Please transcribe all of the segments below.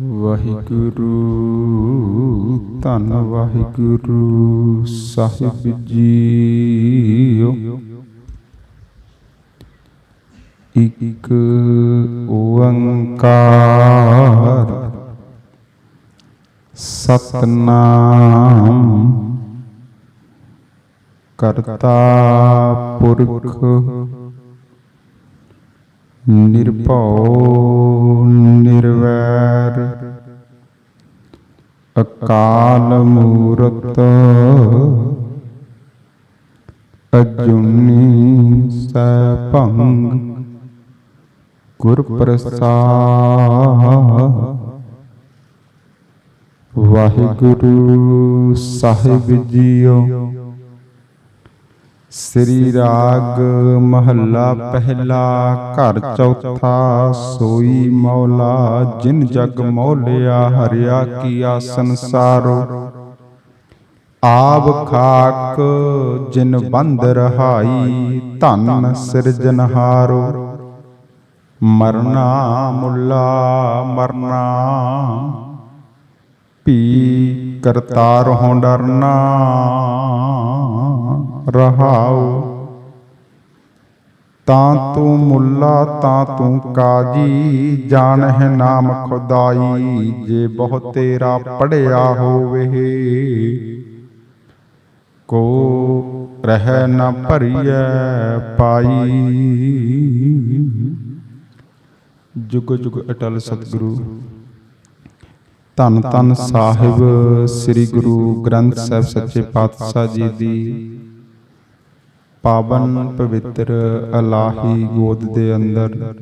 ਵਾਹਿਗੁਰੂ ਧੰਨ ਵਾਹਿਗੁਰੂ ਸਾਹਿਬ ਜੀਓ। ਇਕ ਓੰਕਾਰ ਸਤਨਾਮ ਕਰਤਾ ਪੁਰਖ ਨਿਰਭਉ ਨਿਰਵੈਰ। ਅਕਾਲ ਮੂਰਤ ਅਜੁਨੀ ਸੈਭੰ ਗੁਰ ਪ੍ਰਸਾਦ ਵਾਹਿਗੁਰੂ ਸਾਹਿਬ ਜੀਓ। ਸ੍ਰੀ ਰਾਗ ਮਹੱਲਾ ਪਹਿਲਾ, ਘਰ ਚੌਥਾ, ਸੋਈ ਮੌਲਾ, ਜਿਨ ਜਗ ਮੌਲਿਆ, ਹਰਿਆ ਕੀਆ ਸੰਸਾਰੋ। ਆਬ ਖਾਕ, ਜਿਨ ਬੰਦ ਰਹਾਈ, ਧਨ ਸਿਰਜਨਹਾਰੋ ਮਰਨਾ ਮੁੱਲਾ, ਮਰਨਾ ਪੀ ਕਰਤਾਰ ਹੋਂ ਡਰਨਾ। ਰਹਾਉ। ਤਾਂ ਤੂੰ ਮੁੱਲਾ, ਤਾਂ ਤੂੰ ਕਾਜੀ ਜਾਣ ਨਾਮ ਖੁਦਾਈ, ਜੇ ਬਹੁ ਤੇਰਾ ਪੜਿਆ ਹੋਵੇ। ਕੋ ਰਹਿ ਨ ਭਰੀਐ ਪਾਈ। ਜੁਗ ਜੁਗ ਅਟਲ ਸਤਿਗੁਰੂ। ਧੰਨ ਧੰਨ ਸਾਹਿਬ, ਸ੍ਰੀ ਗੁਰੂ ਗ੍ਰੰਥ ਸਾਹਿਬ ਸੱਚੇ ਪਾਤਸ਼ਾਹ ਜੀ ਦੀ ਪਾਵਨ ਪਵਿੱਤਰ ਅਲਾਹੀ ਗੋਦ ਦੇ ਅੰਦਰ।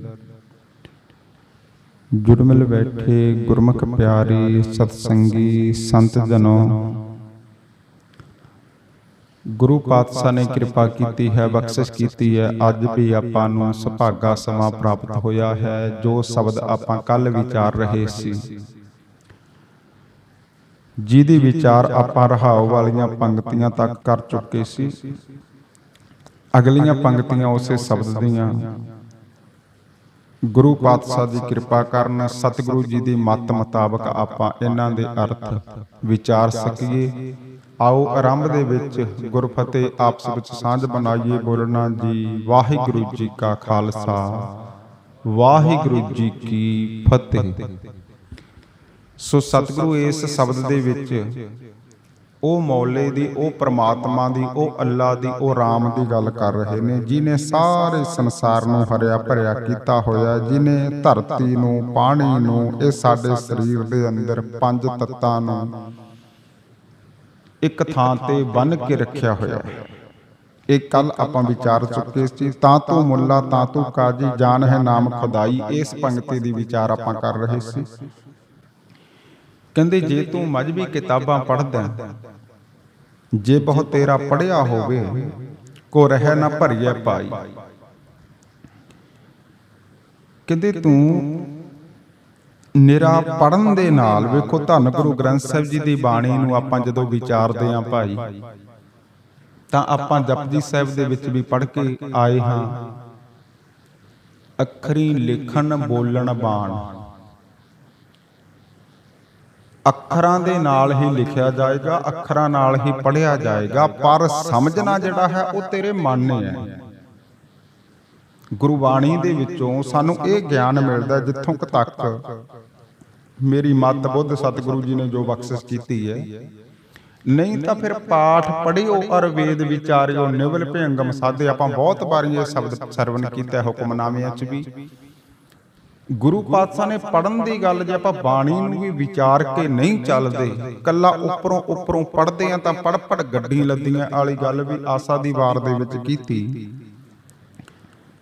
ਜੁੜਮਿਲ ਬੈਠੇ ਗੁਰਮੁਖ ਪਿਆਰੇ ਸਤਸੰਗੀ ਸੰਤ ਜਨੋ। ਗੁਰੂ ਪਾਤਸ਼ਾਹ ਨੇ ਕਿਰਪਾ ਕੀਤੀ ਹੈ, ਬਖਸ਼ਿਸ਼ ਕੀਤੀ ਹੈ। ਅੱਜ ਵੀ ਆਪਾਂ ਨੂੰ ਸੁਭਾਗਾ ਸਮਾਂ ਪ੍ਰਾਪਤ ਹੋਇਆ ਹੈ, ਜੋ ਸ਼ਬਦ ਆਪਾਂ ਕੱਲ ਵਿਚਾਰ ਰਹੇ ਸੀ। ਜਿਹਦੀ ਵਿਚਾਰ ਆਪਾਂ ਰਹਾਉ ਵਾਲੀਆਂ ਪੰਕਤੀਆਂ ਤੱਕ ਕਰ ਚੁੱਕੇ ਸੀ। ਅਗਲੀਆਂ ਪੰਕਤੀਆਂ ਉਸੇ ਸ਼ਬਦ ਦੀਆਂ। ਗੁਰੂ ਪਾਤਸ਼ਾਹ ਦੀ ਕਿਰਪਾ ਕਰਨ ਸਤਿਗੁਰੂ ਜੀ ਦੀ ਮੱਤ ਮੁਤਾਬਕ ਆਪਾਂ ਇਹਨਾਂ ਦੇ ਅਰਥ ਵਿਚਾਰ ਸਕੀਏ। ਆਓ ਆਰੰਭ ਦੇ ਵਿੱਚ ਗੁਰਫਤਿਹ ਆਪਸ ਵਿੱਚ ਸਾਂਝ ਬਣਾਈਏ ਬੋਲਣਾ ਜੀ, ਵਾਹਿਗੁਰੂ ਜੀ ਕਾ ਖਾਲਸਾ। ਵਾਹਿਗੁਰੂ ਜੀ ਕੀ ਫਤਿਹ। ਸੋ ਸਤਿਗੁਰੂ ਇਸ ਸ਼ਬਦ ਦੇ ਵਿੱਚ ਉਹ ਮੌਲੇ ਦੀ, ਉਹ ਪ੍ਰਮਾਤਮਾ ਦੀ, ਉਹ ਅੱਲਾ ਦੀ, ਉਹ ਰਾਮ ਦੀ ਗੱਲ ਕਰ ਰਹੇ ਨੇ ਜਿਨੇ ਸਾਰੇ ਸੰਸਾਰ ਨੂੰ ਹਰਿਆ ਭਰਿਆ ਕੀਤਾ ਹੋਇਆ ਜਿਨੇ ਧਰਤੀ ਨੂੰ, ਪਾਣੀ ਨੂੰ, ਇਹ ਸਾਡੇ ਸਰੀਰ ਦੇ ਅੰਦਰ ਪੰਜ ਤੱਤਾਂ ਨੂੰ ਇੱਕ ਥਾਂ ਤੇ ਬੰਨ ਕੇ ਰੱਖਿਆ ਹੋਇਆ ਹੈ। ਇਹ ਕੱਲ ਆਪਾਂ ਵਿਚਾਰ ਚੁੱਕੇ ਸੀ, ਤਾਂ ਤੂੰ ਮੁੱਲਾ, ਤਾਂ ਤੂੰ ਕਾਜੀ, ਜਾਨ ਹੈ ਨਾਮ ਖੁਦਾਈ, ਇਸ ਪੰਕਤੀ ਦੀ ਵਿਚਾਰ ਆਪਾਂ ਕਰ ਰਹੇ ਸੀ। ਕਹਿੰਦੇ, ਜੇ ਤੂੰ ਮਜਬੀ ਕਿਤਾਬਾਂ ਪੜ੍ਹਦਾ ਜੇ ਬਹੁਤ ਤੇਰਾ ਪੜਿਆ ਹੋਵੇ, ਕੋ ਰਹਿ ਨਾ ਭਰੀਐ ਪਾਈ। ਕਹਿੰਦੇ ਤੂੰ ਨਿਰਾ ਪੜਨ ਦੇ ਨਾਲ ਵੇਖੋ ਧੰਨ ਗੁਰੂ ਗ੍ਰੰਥ ਸਾਹਿਬ ਜੀ ਦੀ ਬਾਣੀ ਨੂੰ ਆਪਾਂ ਜਦੋਂ ਵਿਚਾਰਦੇ ਆਂ ਭਾਈ, ਤਾਂ ਆਪਾਂ ਜਪਜੀ ਸਾਹਿਬ ਦੇ ਵਿੱਚ ਵੀ ਪੜ੍ਹ ਕੇ ਆਏ ਹਾਂ, ਅੱਖਰੀ ਲਿਖਣ ਬੋਲਣ ਬਾਣ। ਅੱਖਰਾਂ ਦੇ ਨਾਲ ਹੀ ਲਿਖਿਆ ਜਾਏਗਾ, ਅੱਖਰਾਂ ਨਾਲ ਹੀ ਪੜ੍ਹਿਆ ਜਾਏਗਾ। ਪਰ ਸਮਝਣਾ ਜਿਹੜਾ ਹੈ, ਉਹ ਤੇਰੇ ਮਨ ਨੇ ਹੈ। ਗੁਰਬਾਣੀ ਦੇ ਵਿੱਚੋਂ ਸਾਨੂੰ ਇਹ ਗਿਆਨ ਮਿਲਦਾ ਜਿੱਥੋਂ ਤੱਕ ਮੇਰੀ ਮੱਤ ਬੁੱਧ ਸਤਿਗੁਰੂ ਜੀ ਨੇ ਜੋ ਬਖਸ਼ਿਸ਼ ਕੀਤੀ ਹੈ। ਨਹੀਂ ਤਾਂ ਫਿਰ ਪਾਠ ਪੜਿਓ ਅਰ ਵੇਦ ਵਿਚਾਰਿਓ, ਨਿਵਲ ਭਿੰਗਮ ਸਾਧੇ। ਆਪਾਂ ਬਹੁਤ ਵਾਰੀ ਇਹ ਸ਼ਬਦ ਸਰਵਨ ਕੀਤਾ, ਹੁਕਮਨਾਮਿਆਂ 'ਚ ਵੀ। ਗੁਰੂ ਪਾਤਸ਼ਾਹ ਨੇ ਪੜਨ ਦੀ ਗੱਲ ਜੇ ਆਪਾਂ ਬਾਣੀ ਨੂੰ ਵੀ ਵਿਚਾਰ ਕੇ ਨਹੀਂ ਚੱਲਦੇ ਕੱਲਾ ਉੱਪਰੋਂ ਉੱਪਰੋਂ ਪੜਦੇ ਆ ਤਾਂ ਪੜ ਪੜ ਗੱਡੀ ਲੱਦੀਆਂ ਵਾਲੀ ਗੱਲ ਵੀ ਆਸਾ ਦੀ ਵਾਰ ਦੇ ਵਿੱਚ ਕੀਤੀ।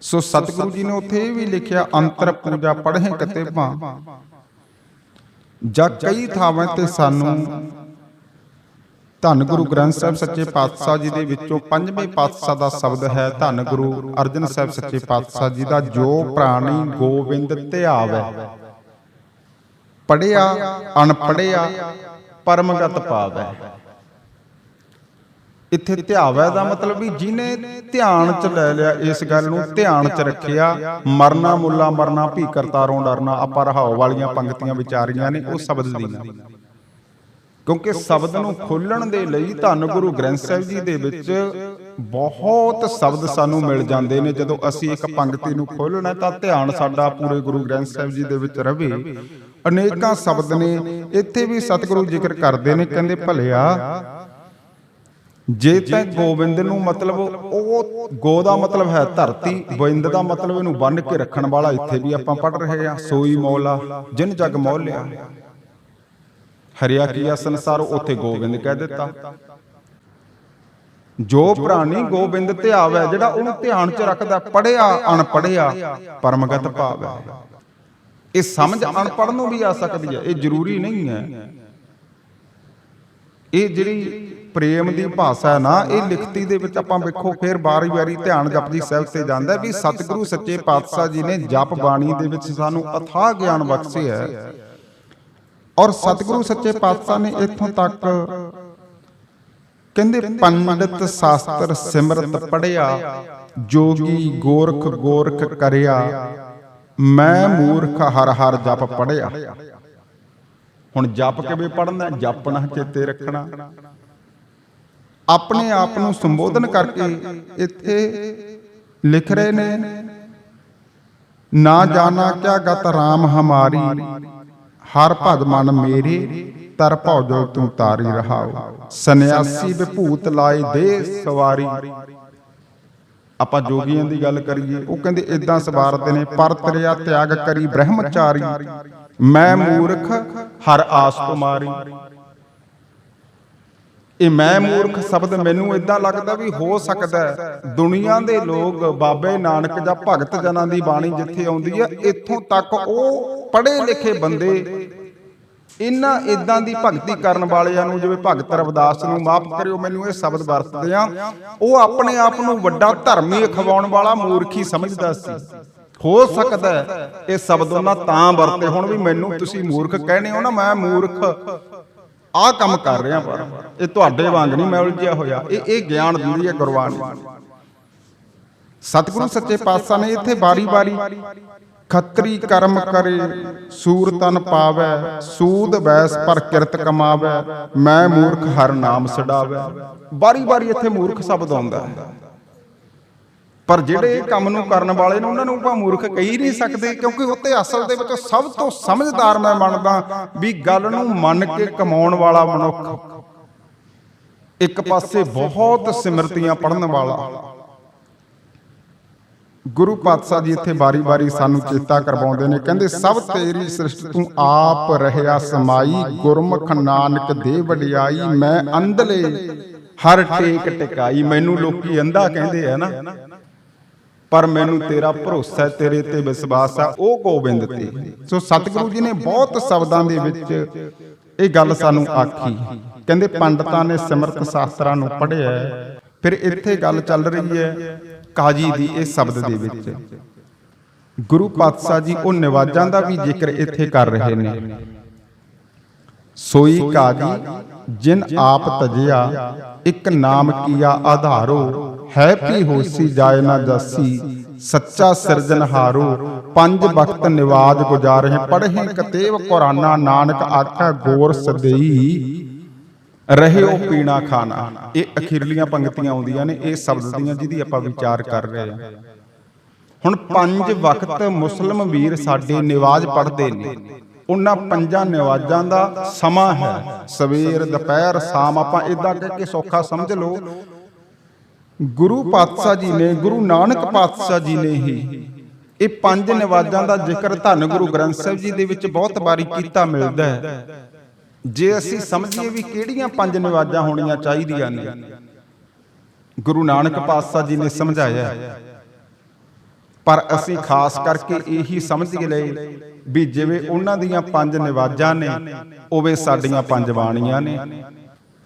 ਸੋ ਸਤਿਗੁਰੂ ਜੀ ਨੇ ਉੱਥੇ ਇਹ ਵੀ ਲਿਖਿਆ, ਅੰਤਰ ਪੂਜਾ ਪੜ੍ਹੇ ਕਿਤੇਬਾਂ ਜਾਂ ਕਈ ਥਾਵਾਂ ਤੇ ਸਾਨੂੰ ਧੰਨ ਗੁਰੂ ਗ੍ਰੰਥ ਸਾਹਿਬ ਸੱਚੇ ਪਾਤਸ਼ਾਹ ਜੀ ਦੇ ਵਿੱਚੋਂ ਪੰਜਵੇਂ ਪਾਤਸ਼ਾਹ ਦਾ ਸ਼ਬਦ ਹੈ ਧੰਨ ਗੁਰੂ ਅਰਜਨ ਸਾਹਿਬ ਸੱਚੇ ਪਾਤਸ਼ਾਹ ਜੀ ਦਾ, ਜੋ ਪ੍ਰਾਣੀ ਗੋਬਿੰਦ ਧਿਆਵੈ। ਪੜਿਆ ਅਣਪੜਿਆ ਪਰਮਗਤ ਪਾਵੈ। ਇੱਥੇ ਧਿਆਵੈ ਦਾ ਮਤਲਬ ਵੀ ਜਿਹਨੇ ਧਿਆਨ ਚ ਲੈ ਲਿਆ ਇਸ ਗੱਲ ਨੂੰ, ਧਿਆਨ ਚ ਰੱਖਿਆ, ਮਰਨਾ ਮੁੱਲਾ ਮਰਨਾ ਭੀ ਕਰਤਾਰੋਂ ਡਰਨਾ, ਆਪਾਂ ਰਹਾਉ ਵਾਲੀਆਂ ਪੰਕਤੀਆਂ ਵਿਚਾਰੀਆਂ ਨੇ, ਉਹ ਸ਼ਬਦ ਦੀਆਂ ਕਿਉਂਕਿ ਸ਼ਬਦ ਨੂੰ ਖੋਲਣ ਦੇ ਲਈ ਧੰਨ ਗੁਰੂ ਗ੍ਰੰਥ ਸਾਹਿਬ ਜੀ ਦੇ ਵਿੱਚ ਬਹੁਤ ਸ਼ਬਦ ਸਾਨੂੰ ਮਿਲ ਜਾਂਦੇ ਨੇ ਜਦੋਂ ਅਸੀਂ ਇੱਕ ਪੰਕਤੀ ਨੂੰ ਖੋਲਣਾ ਤਾਂ ਧਿਆਨ ਸਾਡਾ ਪੂਰੇ ਗੁਰੂ ਗ੍ਰੰਥ ਸਾਹਿਬ ਜੀ ਦੇ ਵਿੱਚ ਰਵੇ। ਅਨੇਕਾਂ ਸ਼ਬਦ ਨੇ ਇੱਥੇ ਵੀ ਸਤਿਗੁਰੂ ਜ਼ਿਕਰ ਕਰਦੇ ਨੇ ਕਹਿੰਦੇ ਭਲਿਆ ਜੇ ਤੈ ਗੋਬਿੰਦ ਨੂੰ ਮਤਲਬ ਉਹ ਗੋ ਦਾ ਮਤਲਬ ਹੈ ਧਰਤੀ ਗੋਬਿੰਦ ਦਾ ਮਤਲਬ ਇਹਨੂੰ ਬੰਨ ਕੇ ਰੱਖਣ ਵਾਲਾ ਇੱਥੇ ਵੀ ਆਪਾਂ ਪੜ ਰਹੇ ਹਾਂ ਸੋਈ ਮੌਲਾ ਜਿਨ ਜਗ ਮੋਹ ਲਿਆ ਹਰਿਆ ਕੀਆ ਸੰਸਾਰ ਉੱਥੇ ਗੋਬਿੰਦ ਕਹਿ ਦਿੱਤਾ। ਜੋ ਪ੍ਰਾਣੀ ਗੋਬਿੰਦ ਧਿਆਵੈ ਜਿਹੜਾ ਉਹਨੂੰ ਧਿਆਨ ਚ ਰੱਖਦਾ ਪੜਿਆ ਅਣਪੜਿਆ ਪਰਮਗਤ ਭਾਵੈ। ਇਹ ਸਮਝ ਅਨਪੜ੍ਹ ਨੂੰ ਵੀ ਆ ਸਕਦੀ ਹੈ, ਇਹ ਜ਼ਰੂਰੀ ਨਹੀਂ ਹੈ। ਇਹ ਜਿਹੜੀ ਪ੍ਰੇਮ ਦੀ ਭਾਸ਼ਾ ਹੈ ਨਾ, ਇਹ ਲਿਖਤੀ ਦੇ ਵਿੱਚ ਆਪਾਂ ਵੇਖੋ, ਫੇਰ ਬਾਰੀ-ਬਾਰੀ ਧਿਆਨ ਜਪਜੀ ਸਾਹਿਬ ਤੇ ਜਾਂਦਾ ਵੀ ਸਤਿਗੁਰੂ ਸੱਚੇ ਪਾਤਸ਼ਾਹ ਜੀ ਨੇ ਜਪ ਬਾਣੀ ਦੇ ਵਿੱਚ ਸਾਨੂੰ ਅਥਾਹ ਗਿਆਨ ਬਖਸ਼ਿਆ ਹੈ। ਔਰ ਸਤਿਗੁਰੂ ਸੱਚੇ ਪਾਤਸ਼ਾਹ ਨੇ ਇੱਥੋਂ ਤੱਕ ਕਹਿੰਦੇ ਪੰਡਿਤ ਸ਼ਾਸਤਰ ਸਿਮਰਤ ਪੜਿਆ ਜੋਗੀ ਗੋਰਖ ਗੋਰਖ ਕਰਿਆ, ਮੈਂ ਮੂਰਖ ਹਰ ਹਰ ਜਪ ਪੜਿਆ ਹੁਣ ਜਪ ਕਿਵੇਂ ਪੜਨਾ ਜਪਣਾ ਚੇਤੇ ਰੱਖਣਾ। ਆਪਣੇ ਆਪ ਨੂੰ ਸੰਬੋਧਨ ਕਰਕੇ ਇੱਥੇ ਲਿਖ ਰਹੇ ਨੇ, ਨਾ ਜਾਣਾ ਕਿਆ ਗਤ ਰਾਮ ਹਮਾਰੀ। ਹਰ ਭਜ ਮਨ ਮੇਰੇ, ਤਰ ਭਉ ਜੋ ਤੂੰ ਤਾਰੀ ਰਹਾਓ। ਸੰਨਿਆਸੀ ਵਿਭੂਤ ਲਾਏ ਦੇ ਸਵਾਰੀ। ਆਪਾਂ ਜੋਗੀਆਂ ਦੀ ਗੱਲ ਕਰੀਏ, ਉਹ ਕਹਿੰਦੇ ਇਦਾਂ ਸਵਾਰਦੇ ਨੇ, ਪਰ ਤਰਿਆ ਤਿਆਗ ਕਰੀ ਬ੍ਰਹਮਚਾਰੀ। ਮੈਂ ਮੂਰਖ, ਹਰ ਆਸ ਤੁਮਾਰੀ ਇਹ ਮੈਂ ਮੂਰਖ ਸ਼ਬਦ ਮੈਨੂੰ ਇਦਾਂ ਲੱਗਦਾ ਵੀ ਹੋ ਸਕਦਾ ਹੈ। ਦੁਨੀਆ ਦੇ ਲੋਕ ਬਾਬੇ ਨਾਨਕ ਜਾਂ ਭਗਤ ਜਨਾਂ ਦੀ ਬਾਣੀ ਜਿੱਥੇ ਆਉਂਦੀ ਹੈ, ਇੱਥੋਂ ਤੱਕ ਉਹ ਪੜ੍ਹੇ ਲਿਖੇ ਬੰਦੇ ਇਹਨਾਂ ਇਦਾਂ ਦੀ ਭਗਤੀ ਕਰਨ ਵਾਲਿਆਂ ਨੂੰ, ਜਿਵੇਂ ਭਗਤ ਰਵਿਦਾਸ ਨੂੰ ਮਾਫ ਕਰਿਓ, ਮੈਨੂੰ ਇਹ ਸ਼ਬਦ ਵਰਤਦੇ ਆ ਉਹ ਆਪਣੇ ਆਪ ਨੂੰ ਵੱਡਾ ਧਰਮੀ ਅਖਵਾਉਣ ਵਾਲਾ ਮੂਰਖੀ ਸਮਝਦਾ ਸੀ। ਹੋ ਸਕਦਾ ਇਹ ਸ਼ਬਦ ਉਹਨਾਂ ਤਾਂ ਵਰਤੇ ਹੁਣ ਵੀ ਮੈਨੂੰ ਤੁਸੀਂ ਮੂਰਖ ਕਹਿੰਦੇ ਹੋ ਨਾ, ਮੈਂ ਮੂਰਖ। ਆਹ ਕੰਮ ਕਰ ਰਿਹਾ ਪਰ ਇਹ ਤੁਹਾਡੇ ਵਾਂਗ ਨਹੀਂ, ਮੈਂ ਉਲਝਿਆ ਹੋਇਆ। ਇਹ ਇਹ ਗਿਆਨ ਦਿੰਦੀ ਹੈ ਗੁਰਬਾਣੀ। ਸਤਿਗੁਰੂ ਸੱਚੇ ਪਾਤਸ਼ਾਹ ਨੇ ਇੱਥੇ ਬਾਰੀ-ਬਾਰੀ ਖੱਤਰੀ ਕਰਮ ਕਰੇ, ਸੂਰ ਤਨ ਪਾਵੈ, ਸੂਦ ਵੈਸ ਪਰ ਕਿਰਤ ਕਮਾਵੈ, ਮੈਂ ਮੂਰਖ ਹਰ ਨਾਮ ਛਡਾਵੈ। ਬਾਰੀ-ਬਾਰੀ ਇੱਥੇ ਮੂਰਖ ਸ਼ਬਦ ਆਉਂਦਾ ਹੈ। ਪਰ ਜਿਹੜੇ ਕੰਮ ਨੂੰ ਕਰਨ ਵਾਲੇ ਨੇ, ਉਹਨਾਂ ਨੂੰ ਆਪਾਂ ਮੂਰਖ ਕਹੀ ਨਹੀਂ ਸਕਦੇ, ਕਿਉਂਕਿ ਉੱਤੇ ਅਸਲ ਦੇ ਵਿੱਚ ਸਭ ਤੋਂ ਸਮਝਦਾਰ ਮੈਂ ਮੰਨਦਾ ਵੀ ਗੱਲ ਨੂੰ ਮੰਨ ਕੇ ਕਮਾਉਣ ਵਾਲਾ ਮਨੁੱਖ ਇੱਕ ਪਾਸੇ ਬਹੁਤ ਸਿਮਰਤੀਆਂ ਪੜਨ ਵਾਲਾ। ਗੁਰੂ ਪਾਤਸ਼ਾਹ ਜੀ ਇੱਥੇ ਬਾਰੀ-ਬਾਰੀ ਸਾਨੂੰ ਚੇਤਾ ਕਰਵਾਉਂਦੇ ਨੇ, ਕਹਿੰਦੇ, ਸਭ ਤੇਰੀ ਸ੍ਰਿਸ਼ਟ ਤੂੰ ਆਪ ਰਹਿਆ ਸਮਾਈ, ਗੁਰਮੁਖ ਨਾਨਕ ਦੇ ਵਡਿਆਈ, ਮੈਂ ਅੰਧਲੇ ਹਰ ਟੇਕ ਟਿਕਾਈ, ਮੈਨੂੰ ਲੋਕੀ ਅੰਧਾ ਕਹਿੰਦੇ ਆ ਨਾ। ਪਰ ਮੈਨੂੰ ਤੇਰਾ ਭਰੋਸਾ ਹੈ, ਤੇਰੇ ਤੇ ਵਿਸ਼ਵਾਸ ਹੈ, ਉਹ ਗੋਬਿੰਦ ਤੇ। ਸੋ ਸਤਿਗੁਰੂ ਜੀ ਨੇ ਬਹੁਤ ਸ਼ਬਦਾਂ ਦੇ ਵਿੱਚ ਇਹ ਗੱਲ ਸਾਨੂੰ ਆਖੀ। ਕਹਿੰਦੇ ਪੰਡਤਾਂ ਨੇ ਸਿਮਰਤ ਸ਼ਾਸਤਰਾਂ ਨੂੰ ਪੜ੍ਹਿਆ ਫਿਰ ਇੱਥੇ ਗੱਲ ਚੱਲ ਰਹੀ ਹੈ ਕਾਜੀ ਦੀ ਇਹ ਸ਼ਬਦ ਦੇ ਵਿੱਚ। ਗੁਰੂ ਪਾਤਸ਼ਾਹ ਜੀ, ਉਹ ਨਿਵਾਜਾਂ ਦਾ ਵੀ ਜ਼ਿਕਰ ਇੱਥੇ ਕਰ ਰਹੇ ਨੇ। ਸੋਈ ਕਾਜੀ ਜਿਨ ਆਪ ਤਜਿਆ, ਇੱਕ ਨਾਮ ਕੀਆ ਆਧਾਰੋ, ਹੈ ਪੀ ਹੋਸੀ ਜਾਏ ਨਾ ਜਾਸੀ, ਸੱਚਾ ਸਿਰਜਨਹਾਰੋ ਪੰਜ ਵਕਤ ਨਿਵਾਜ ਗੁਜ਼ਾਰੇ, ਪੜ੍ਹੇ ਕਤੇਵ ਕੁਰਾਨਾ ਨਾਨਕ ਆਖਾ ਗੋਰ ਸਦਈ। ਰਹਿਓ ਪੀਣਾ ਖਾਣਾ। ਇਹ ਅਖੀਰਲੀਆਂ ਪੰਕਤੀਆਂ ਆਉਂਦੀਆਂ ਨੇ, ਇਹ ਸ਼ਬਦ ਦੀਆਂ ਜਿਹਦੀ ਆਪਾਂ ਵਿਚਾਰ ਕਰ ਰਹੇ ਹਾਂ। ਹੁਣ ਪੰਜ ਵਕਤ ਮੁਸਲਮ ਵੀਰ ਸਾਡੇ ਨਿਵਾਜ ਪੜਦੇ ਨੇ। ਉਹਨਾਂ ਪੰਜਾਂ ਨਿਵਾਜਾਂ ਦਾ ਸਮਾਂ ਹੈ। ਸਵੇਰ, ਦੁਪਹਿਰ, ਸ਼ਾਮ, ਆਪਾਂ ਇਦਾਂ ਕਹਿ ਕੇ ਸੌਖਾ ਸਮਝ ਲਓ। ਗੁਰੂ ਪਾਤਸ਼ਾਹ ਜੀ ਨੇ, ਗੁਰੂ ਨਾਨਕ ਪਾਤਸ਼ਾਹ ਜੀ ਨੇ ਹੀ ਇਹ ਪੰਜ ਨਿਵਾਜਾਂ ਦਾ ਜ਼ਿਕਰ ਧੰਨ ਗੁਰੂ ਗ੍ਰੰਥ ਸਾਹਿਬ ਜੀ ਦੇ ਵਿੱਚ ਬਹੁਤ ਵਾਰੀ ਕੀਤਾ ਮਿਲਦਾ ਹੈ। ਜੇ ਅਸੀਂ ਸਮਝੀਏ ਵੀ ਕਿਹੜੀਆਂ ਪੰਜ ਨਿਵਾਜਾਂ ਹੋਣੀਆਂ ਚਾਹੀਦੀਆਂ ਨੇ, ਗੁਰੂ ਨਾਨਕ ਪਾਤਸ਼ਾਹ ਜੀ ਨੇ ਸਮਝਾਇਆ ਪਰ ਅਸੀਂ ਖਾਸ ਕਰਕੇ ਇਹੀ ਸਮਝ ਲਏ ਵੀ ਜਿਵੇਂ ਉਹਨਾਂ ਦੀਆਂ ਪੰਜ ਨਿਵਾਜਾਂ ਨੇ ਉਵੇਂ ਸਾਡੀਆਂ ਪੰਜ ਬਾਣੀਆਂ ਨੇ।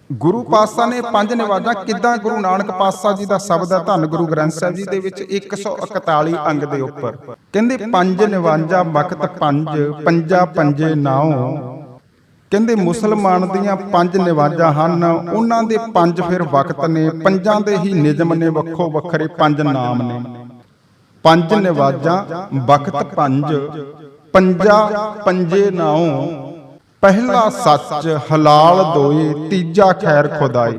ਗੁਰੂ ਪਾਤਸ਼ਾਹ ਨੇ ਪੰਜ ਨਿਵਾਜਾਂ ਕਿੱਦਾਂ ਗੁਰੂ ਨਾਨਕ ਪਾਤਸ਼ਾਹ ਜੀ ਦਾ ਸ਼ਬਦ ਹੈ ਧੰਨ ਗੁਰੂ ਗ੍ਰੰਥ ਸਾਹਿਬ ਜੀ ਦੇ ਵਿੱਚ 141 ਅੰਗ ਦੇ ਉੱਪਰ। ਕਹਿੰਦੇ ਪੰਜ ਨਿਵਾਜਾਂ ਵਕਤ ਪੰਜ, ਪੰਜਾ ਪੰਜੇ ਨਾਉ। ਕਹਿੰਦੇ ਮੁਸਲਮਾਨ ਦੀਆਂ ਪੰਜ ਨਿਵਾਜ਼ਾਂ ਹਨ, ਉਹਨਾਂ ਦੇ ਪੰਜ ਫਿਰ ਵਕਤ ਨੇ, ਪੰਜਾਂ ਦੇ ਹੀ ਨਿਯਮ ਨੇ, ਵੱਖੋ ਵੱਖਰੇ ਪੰਜ ਨਾਮ ਨੇ। ਪੰਜ ਨਿਵਾਜ਼ਾਂ ਵਕਤ ਪੰਜ ਪੰਜਾ ਪੰਜੇ ਨਾਉ। ਪਹਿਲਾ ਸੱਚ ਹਲਾਲ ਦੋਏ ਤੀਜਾ ਖੈਰ ਖੁਦਾਈ।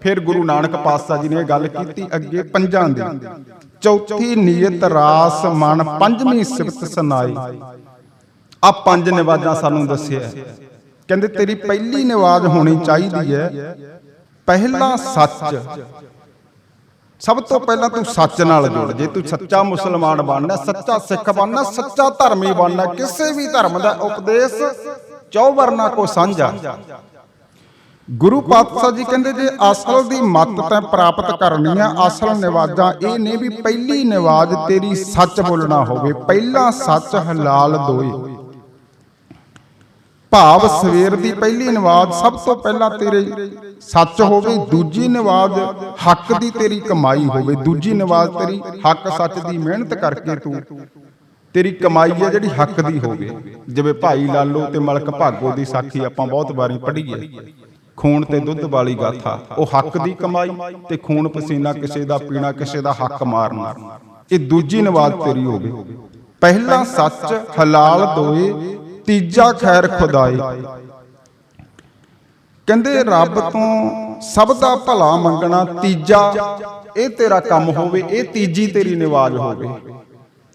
ਫਿਰ ਗੁਰੂ ਨਾਨਕ ਪਾਤਸ਼ਾਹ ਜੀ ਨੇ ਇਹ ਗੱਲ ਕੀਤੀ ਅੱਗੇ ਪੰਜਾਂ ਦੀ। ਚੌਥੀ ਨੀਅਤ ਰਾਸ ਮਨ ਪੰਜਵੀਂ ਸਿਫਤ ਸੁਨਾਈ ਆ ਪੰਜ ਨਿਵਾਜ਼ਾਂ ਸਾਨੂੰ ਦੱਸਿਆ। ਕਹਿੰਦੇ ਤੇਰੀ ਪਹਿਲੀ ਨਿਵਾਜ਼ ਹੋਣੀ ਚਾਹੀਦੀ ਹੈ। ਪਹਿਲਾ ਸੱਚ। ਸਭ ਤੋਂ ਪਹਿਲਾਂ ਤੂੰ ਸੱਚ ਨਾਲ ਜੁੜ ਜੇ, ਤੂੰ ਸੱਚਾ ਮੁਸਲਮਾਨ ਬਣਨਾ, ਸੱਚਾ ਸਿੱਖ ਬਣਨਾ, ਸੱਚਾ ਧਰਮੀ ਬਣਨਾ, ਕਿਸੇ ਵੀ ਧਰਮ ਦਾ ਉਪਦੇਸ਼ ਚੌਵਰਨਾ ਕੋ ਸਾਂਝਾ। ਗੁਰੂ ਪਾਤਸ਼ਾਹ ਜੀ ਕਹਿੰਦੇ ਜੇ ਅਸਲ ਦੀ ਮੱਤ ਤੈਂ ਪ੍ਰਾਪਤ ਕਰਨੀ ਆ, ਅਸਲ ਨਿਵਾਜ਼ਾਂ ਇਹ ਨੇ ਵੀ ਪਹਿਲੀ ਨਿਵਾਜ਼ ਤੇਰੀ ਸੱਚ ਬੋਲਣਾ ਹੋਵੇ, ਪਹਿਲਾ ਸੱਚ ਹਲਾਲ ਦੋਏ। ਭਾਵ ਸਵੇਰ ਦੀ ਪਹਿਲੀ ਨਵਾਜ਼ ਸਭ ਤੋਂ ਪਹਿਲਾਂ ਤੇਰੇ ਸੱਚ ਹੋਵੇ, ਦੂਜੀ ਨਵਾਜ਼ ਹੱਕ ਦੀ ਤੇਰੀ ਕਮਾਈ ਹੋਵੇ। ਦੂਜੀ ਨਵਾਜ਼ ਤੇਰੀ ਹੱਕ ਸੱਚ ਦੀ ਮਿਹਨਤ ਕਰਕੇ ਤੂੰ ਤੇਰੀ ਕਮਾਈ ਹੈ ਜਿਹੜੀ ਹੱਕ ਦੀ ਹੋਵੇ। ਜਿਵੇਂ ਭਾਈ ਲਾਲੋ ਤੇ ਮਲਕ ਭਾਗੋ ਦੀ ਸਾਖੀ ਆਪਾਂ ਬਹੁਤ ਵਾਰੀ ਪੜ੍ਹੀ ਹੈ। ਖੂਨ ਤੇ ਦੁੱਧ ਵਾਲੀ ਗਾਥਾ, ਉਹ ਹੱਕ ਦੀ ਕਮਾਈ ਤੇ ਖੂਨ ਪਸੀਨਾ ਕਿਸੇ ਦਾ, ਪੀਣਾ ਕਿਸੇ ਦਾ, ਹੱਕ ਮਾਰਨਾ। ਇਹ ਦੂਜੀ ਨਵਾਜ਼ ਤੇਰੀ ਹੋਵੇ। ਪਹਿਲਾ ਸੱਚ, ਹਲਾਲ ਦੋਏ ਤੀਜਾ ਖੈਰ ਖੁਦਾਈ। ਕਹਿੰਦੇ ਰੱਬ ਤੋਂ ਸਭ ਦਾ ਭਲਾ ਮੰਗਣਾ ਤੀਜਾ, ਇਹ ਤੇਰਾ ਕੰਮ ਹੋਵੇ, ਇਹ ਤੀਜੀ ਤੇਰੀ ਨਿਵਾਜ ਹੋਵੇ।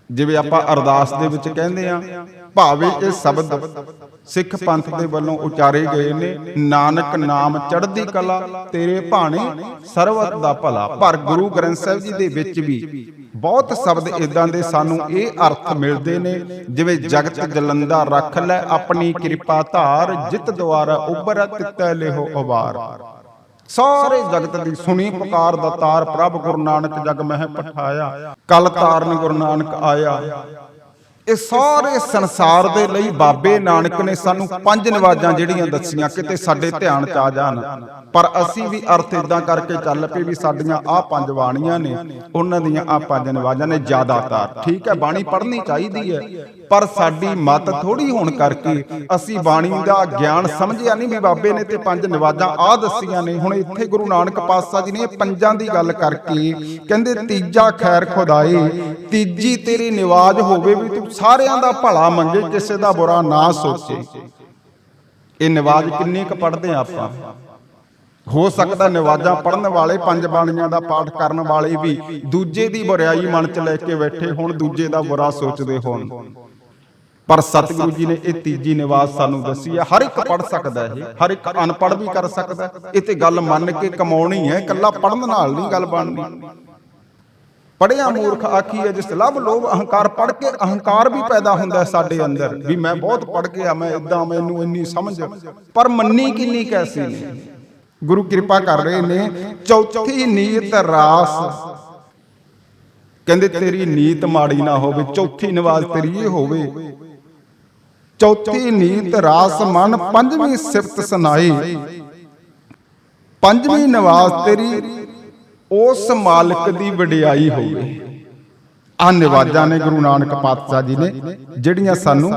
ਜਿਵੇਂ ਆਪਾਂ ਅਰਦਾਸ ਦੇ ਵਿੱਚ ਕਹਿੰਦੇ ਆ ਭਾਵੇਂ ਇਹ ਸ਼ਬਦ ਸਿੱਖ ਪੰਥ ਦੇ ਵੱਲੋਂ ਉਚਾਰੇ ਗਏ ਨੇ, ਨਾਨਕ ਨਾਮ ਚੜ੍ਹਦੀ ਕਲਾ, ਤੇਰੇ ਭਾਣੇ ਸਰਵਤ ਦਾ ਭਲਾ। ਪਰ ਗੁਰੂ ਗ੍ਰੰਥ ਸਾਹਿਬ ਜੀ ਦੇ ਵਿੱਚ ਵੀ ਬਹੁਤ ਸ਼ਬਦ ਇਦਾਂ ਦੇ ਸਾਨੂੰ ਇਹ ਅਰਥ ਮਿਲਦੇ ਨੇ, ਜਿਵੇਂ ਜਗਤ ਜਲੰਦਾ ਰੱਖ ਲੈ ਆਪਣੀ ਕਿਰਪਾ ਧਾਰ, ਜਿਤ ਦੁਆਰਾ ਉਬਰ ਤਿੱਤੈ ਲਿਹੋ ਅਵਾਰ। ਸਾਰੇ ਜਗਤ ਦੀ ਸੁਣੀ ਪੁਕਾਰ ਦਾ ਤਾਰ ਪ੍ਰਭ ਗੁਰੂ ਨਾਨਕ ਜਗ ਮਹਿ ਪਠਾਇਆ। ਕਲ ਤਾਰਨ ਗੁਰੂ ਨਾਨਕ ਆਇਆ। ਇਹ ਸਾਰੇ ਸੰਸਾਰ ਦੇ ਲਈ ਬਾਬੇ ਨਾਨਕ ਨੇ ਸਾਨੂੰ ਪੰਜ ਨਿਵਾਜ਼ਾਂ ਜਿਹੜੀਆਂ ਦੱਸੀਆਂ, ਕਿਤੇ ਸਾਡੇ ਧਿਆਨ ਚ ਆ ਜਾਣ। ਪਰ ਅਸੀਂ ਵੀ ਅਰਥ ਇਦਾਂ ਕਰਕੇ ਚੱਲ ਪਏ ਵੀ ਸਾਡੀਆਂ ਆਹ ਪੰਜ ਬਾਣੀਆਂ ਨੇ, ਉਹਨਾਂ ਦੀਆਂ ਆਹ ਪੰਜ ਨਿਵਾਜ਼ਾਂ ਨੇ ਜ਼ਿਆਦਾਤਰ। ਠੀਕ ਹੈ, ਬਾਣੀ ਪੜ੍ਹਨੀ ਚਾਹੀਦੀ ਹੈ, ਪਰ ਸਾਡੀ ਮਤ ਥੋੜੀ ਹੋਣ ਕਰਕੇ ਅਸੀਂ ਬਾਣੀ ਦਾ ਗਿਆਨ ਸਮਝਿਆ ਨਹੀਂ ਵੀ ਬਾਬੇ ਨੇ ਤੇ ਪੰਜ ਨਿਵਾਜ਼ਾਂ ਆ ਦੱਸੀਆਂ ਨੇ। ਹੁਣ ਇੱਥੇ ਗੁਰੂ ਨਾਨਕ ਪਾਤਸ਼ਾਹ ਜੀ ਨੇ ਇਹ ਪੰਜਾਂ ਦੀ ਗੱਲ ਕਰਕੇ ਕਹਿੰਦੇ, ਤੀਜਾ ਖੈਰ ਖੁਦਾਈ ਤੀਜੀ ਤੇਰੀ ਨਿਵਾਜ਼ ਹੋਵੇ ਵੀ ਤੂੰ ਸਾਰਿਆਂ ਦਾ ਭਲਾ ਮੰਗੇ, ਕਿਸੇ ਦਾ ਬੁਰਾ ਨਾ ਸੋਚੇ। ਇਹ ਨਿਵਾਜ਼ ਕਿੰਨੀ ਕੁ ਪੜ੍ਹਦੇ ਆ ਆਪਾਂ? ਹੋ ਸਕਦਾ ਨਿਵਾਜ਼ਾਂ ਪੜਨ ਵਾਲੇ, ਪੰਜ ਬਾਣੀਆਂ ਦਾ ਪਾਠ ਕਰਨ ਵਾਲੇ ਵੀ ਦੂਜੇ ਦੀ ਬੁਰਾਈ ਮਨ 'ਚ ਲੈ ਕੇ ਬੈਠੇ ਹੁਣ, ਦੂਜੇ ਦਾ ਬੁਰਾ ਸੋਚਦੇ ਹੋਣ। ਪਰ ਸਤਿਗੁਰੂ ਜੀ ਨੇ ਇਹ ਤੀਜੀ ਨਿਵਾਜ਼ ਸਾਨੂੰ ਦੱਸੀ ਹੈ, ਹਰ ਇੱਕ ਪੜ ਸਕਦਾ ਹੈ ਹਰ ਇੱਕ ਅਨਪੜ ਵੀ ਕਰ ਸਕਦਾ। ਇਹ ਤੇ ਗੱਲ ਮੰਨ ਕੇ ਕਮਾਉਣੀ ਹੈ, ਇਕੱਲਾ ਪੜਨ ਨਾਲ ਨਹੀਂ ਗੱਲ ਬਣਨੀ ਪੜਿਆ ਮੂਰਖ ਆਖੀ ਹੈ, ਜਿਸ ਲਭ ਲੋਭ ਅਹੰਕਾਰ ਪੜ ਕੇ ਅਹੰਕਾਰ ਵੀ ਪੈਦਾ ਹੁੰਦਾ ਸਾਡੇ ਅੰਦਰ। ਵੀ ਮੈਂ ਬਹੁਤ ਪੜ ਗਿਆ ਮੈਂ ਇਦਾਂ ਮੈਨੂੰ ਇੰਨੀ ਸਮਝ। ਪਰ ਮੰਨੀ ਕਿੰਨੀ ਕੈਸੀ ਨੇ ਗੁਰੂ ਕਿਰਪਾ ਕਰ ਰਹੇ ਨੇ, ਚੌਥੀ ਨੀਤ ਰਾਸ। ਕਹਿੰਦੇ, ਤੇਰੀ ਨੀਤ ਮਾੜੀ ਨਾ ਹੋਵੇ, ਚੌਥੀ ਨਵਾਜ਼ ਤੇਰੀ ਇਹ ਹੋਵੇ। ਚੌਥੀ ਨੀਤ ਰਾਸ ਮਨ, ਪੰਜਵੀਂ ਸਿਫਤ ਸੁਨਾਈ ਪੰਜਵੀਂ ਨਵਾਜ਼ ਤੇਰੀ ਉਸ ਮਾਲਕ ਦੀ ਵਡਿਆਈ ਹੋਵੇ। ਆ ਨਿਵਾਜ਼ਾਂ ਨੇ ਗੁਰੂ ਨਾਨਕ ਪਾਤਸ਼ਾਹ ਜੀ ਨੇ, ਜਿਹੜੀਆਂ ਸਾਨੂੰ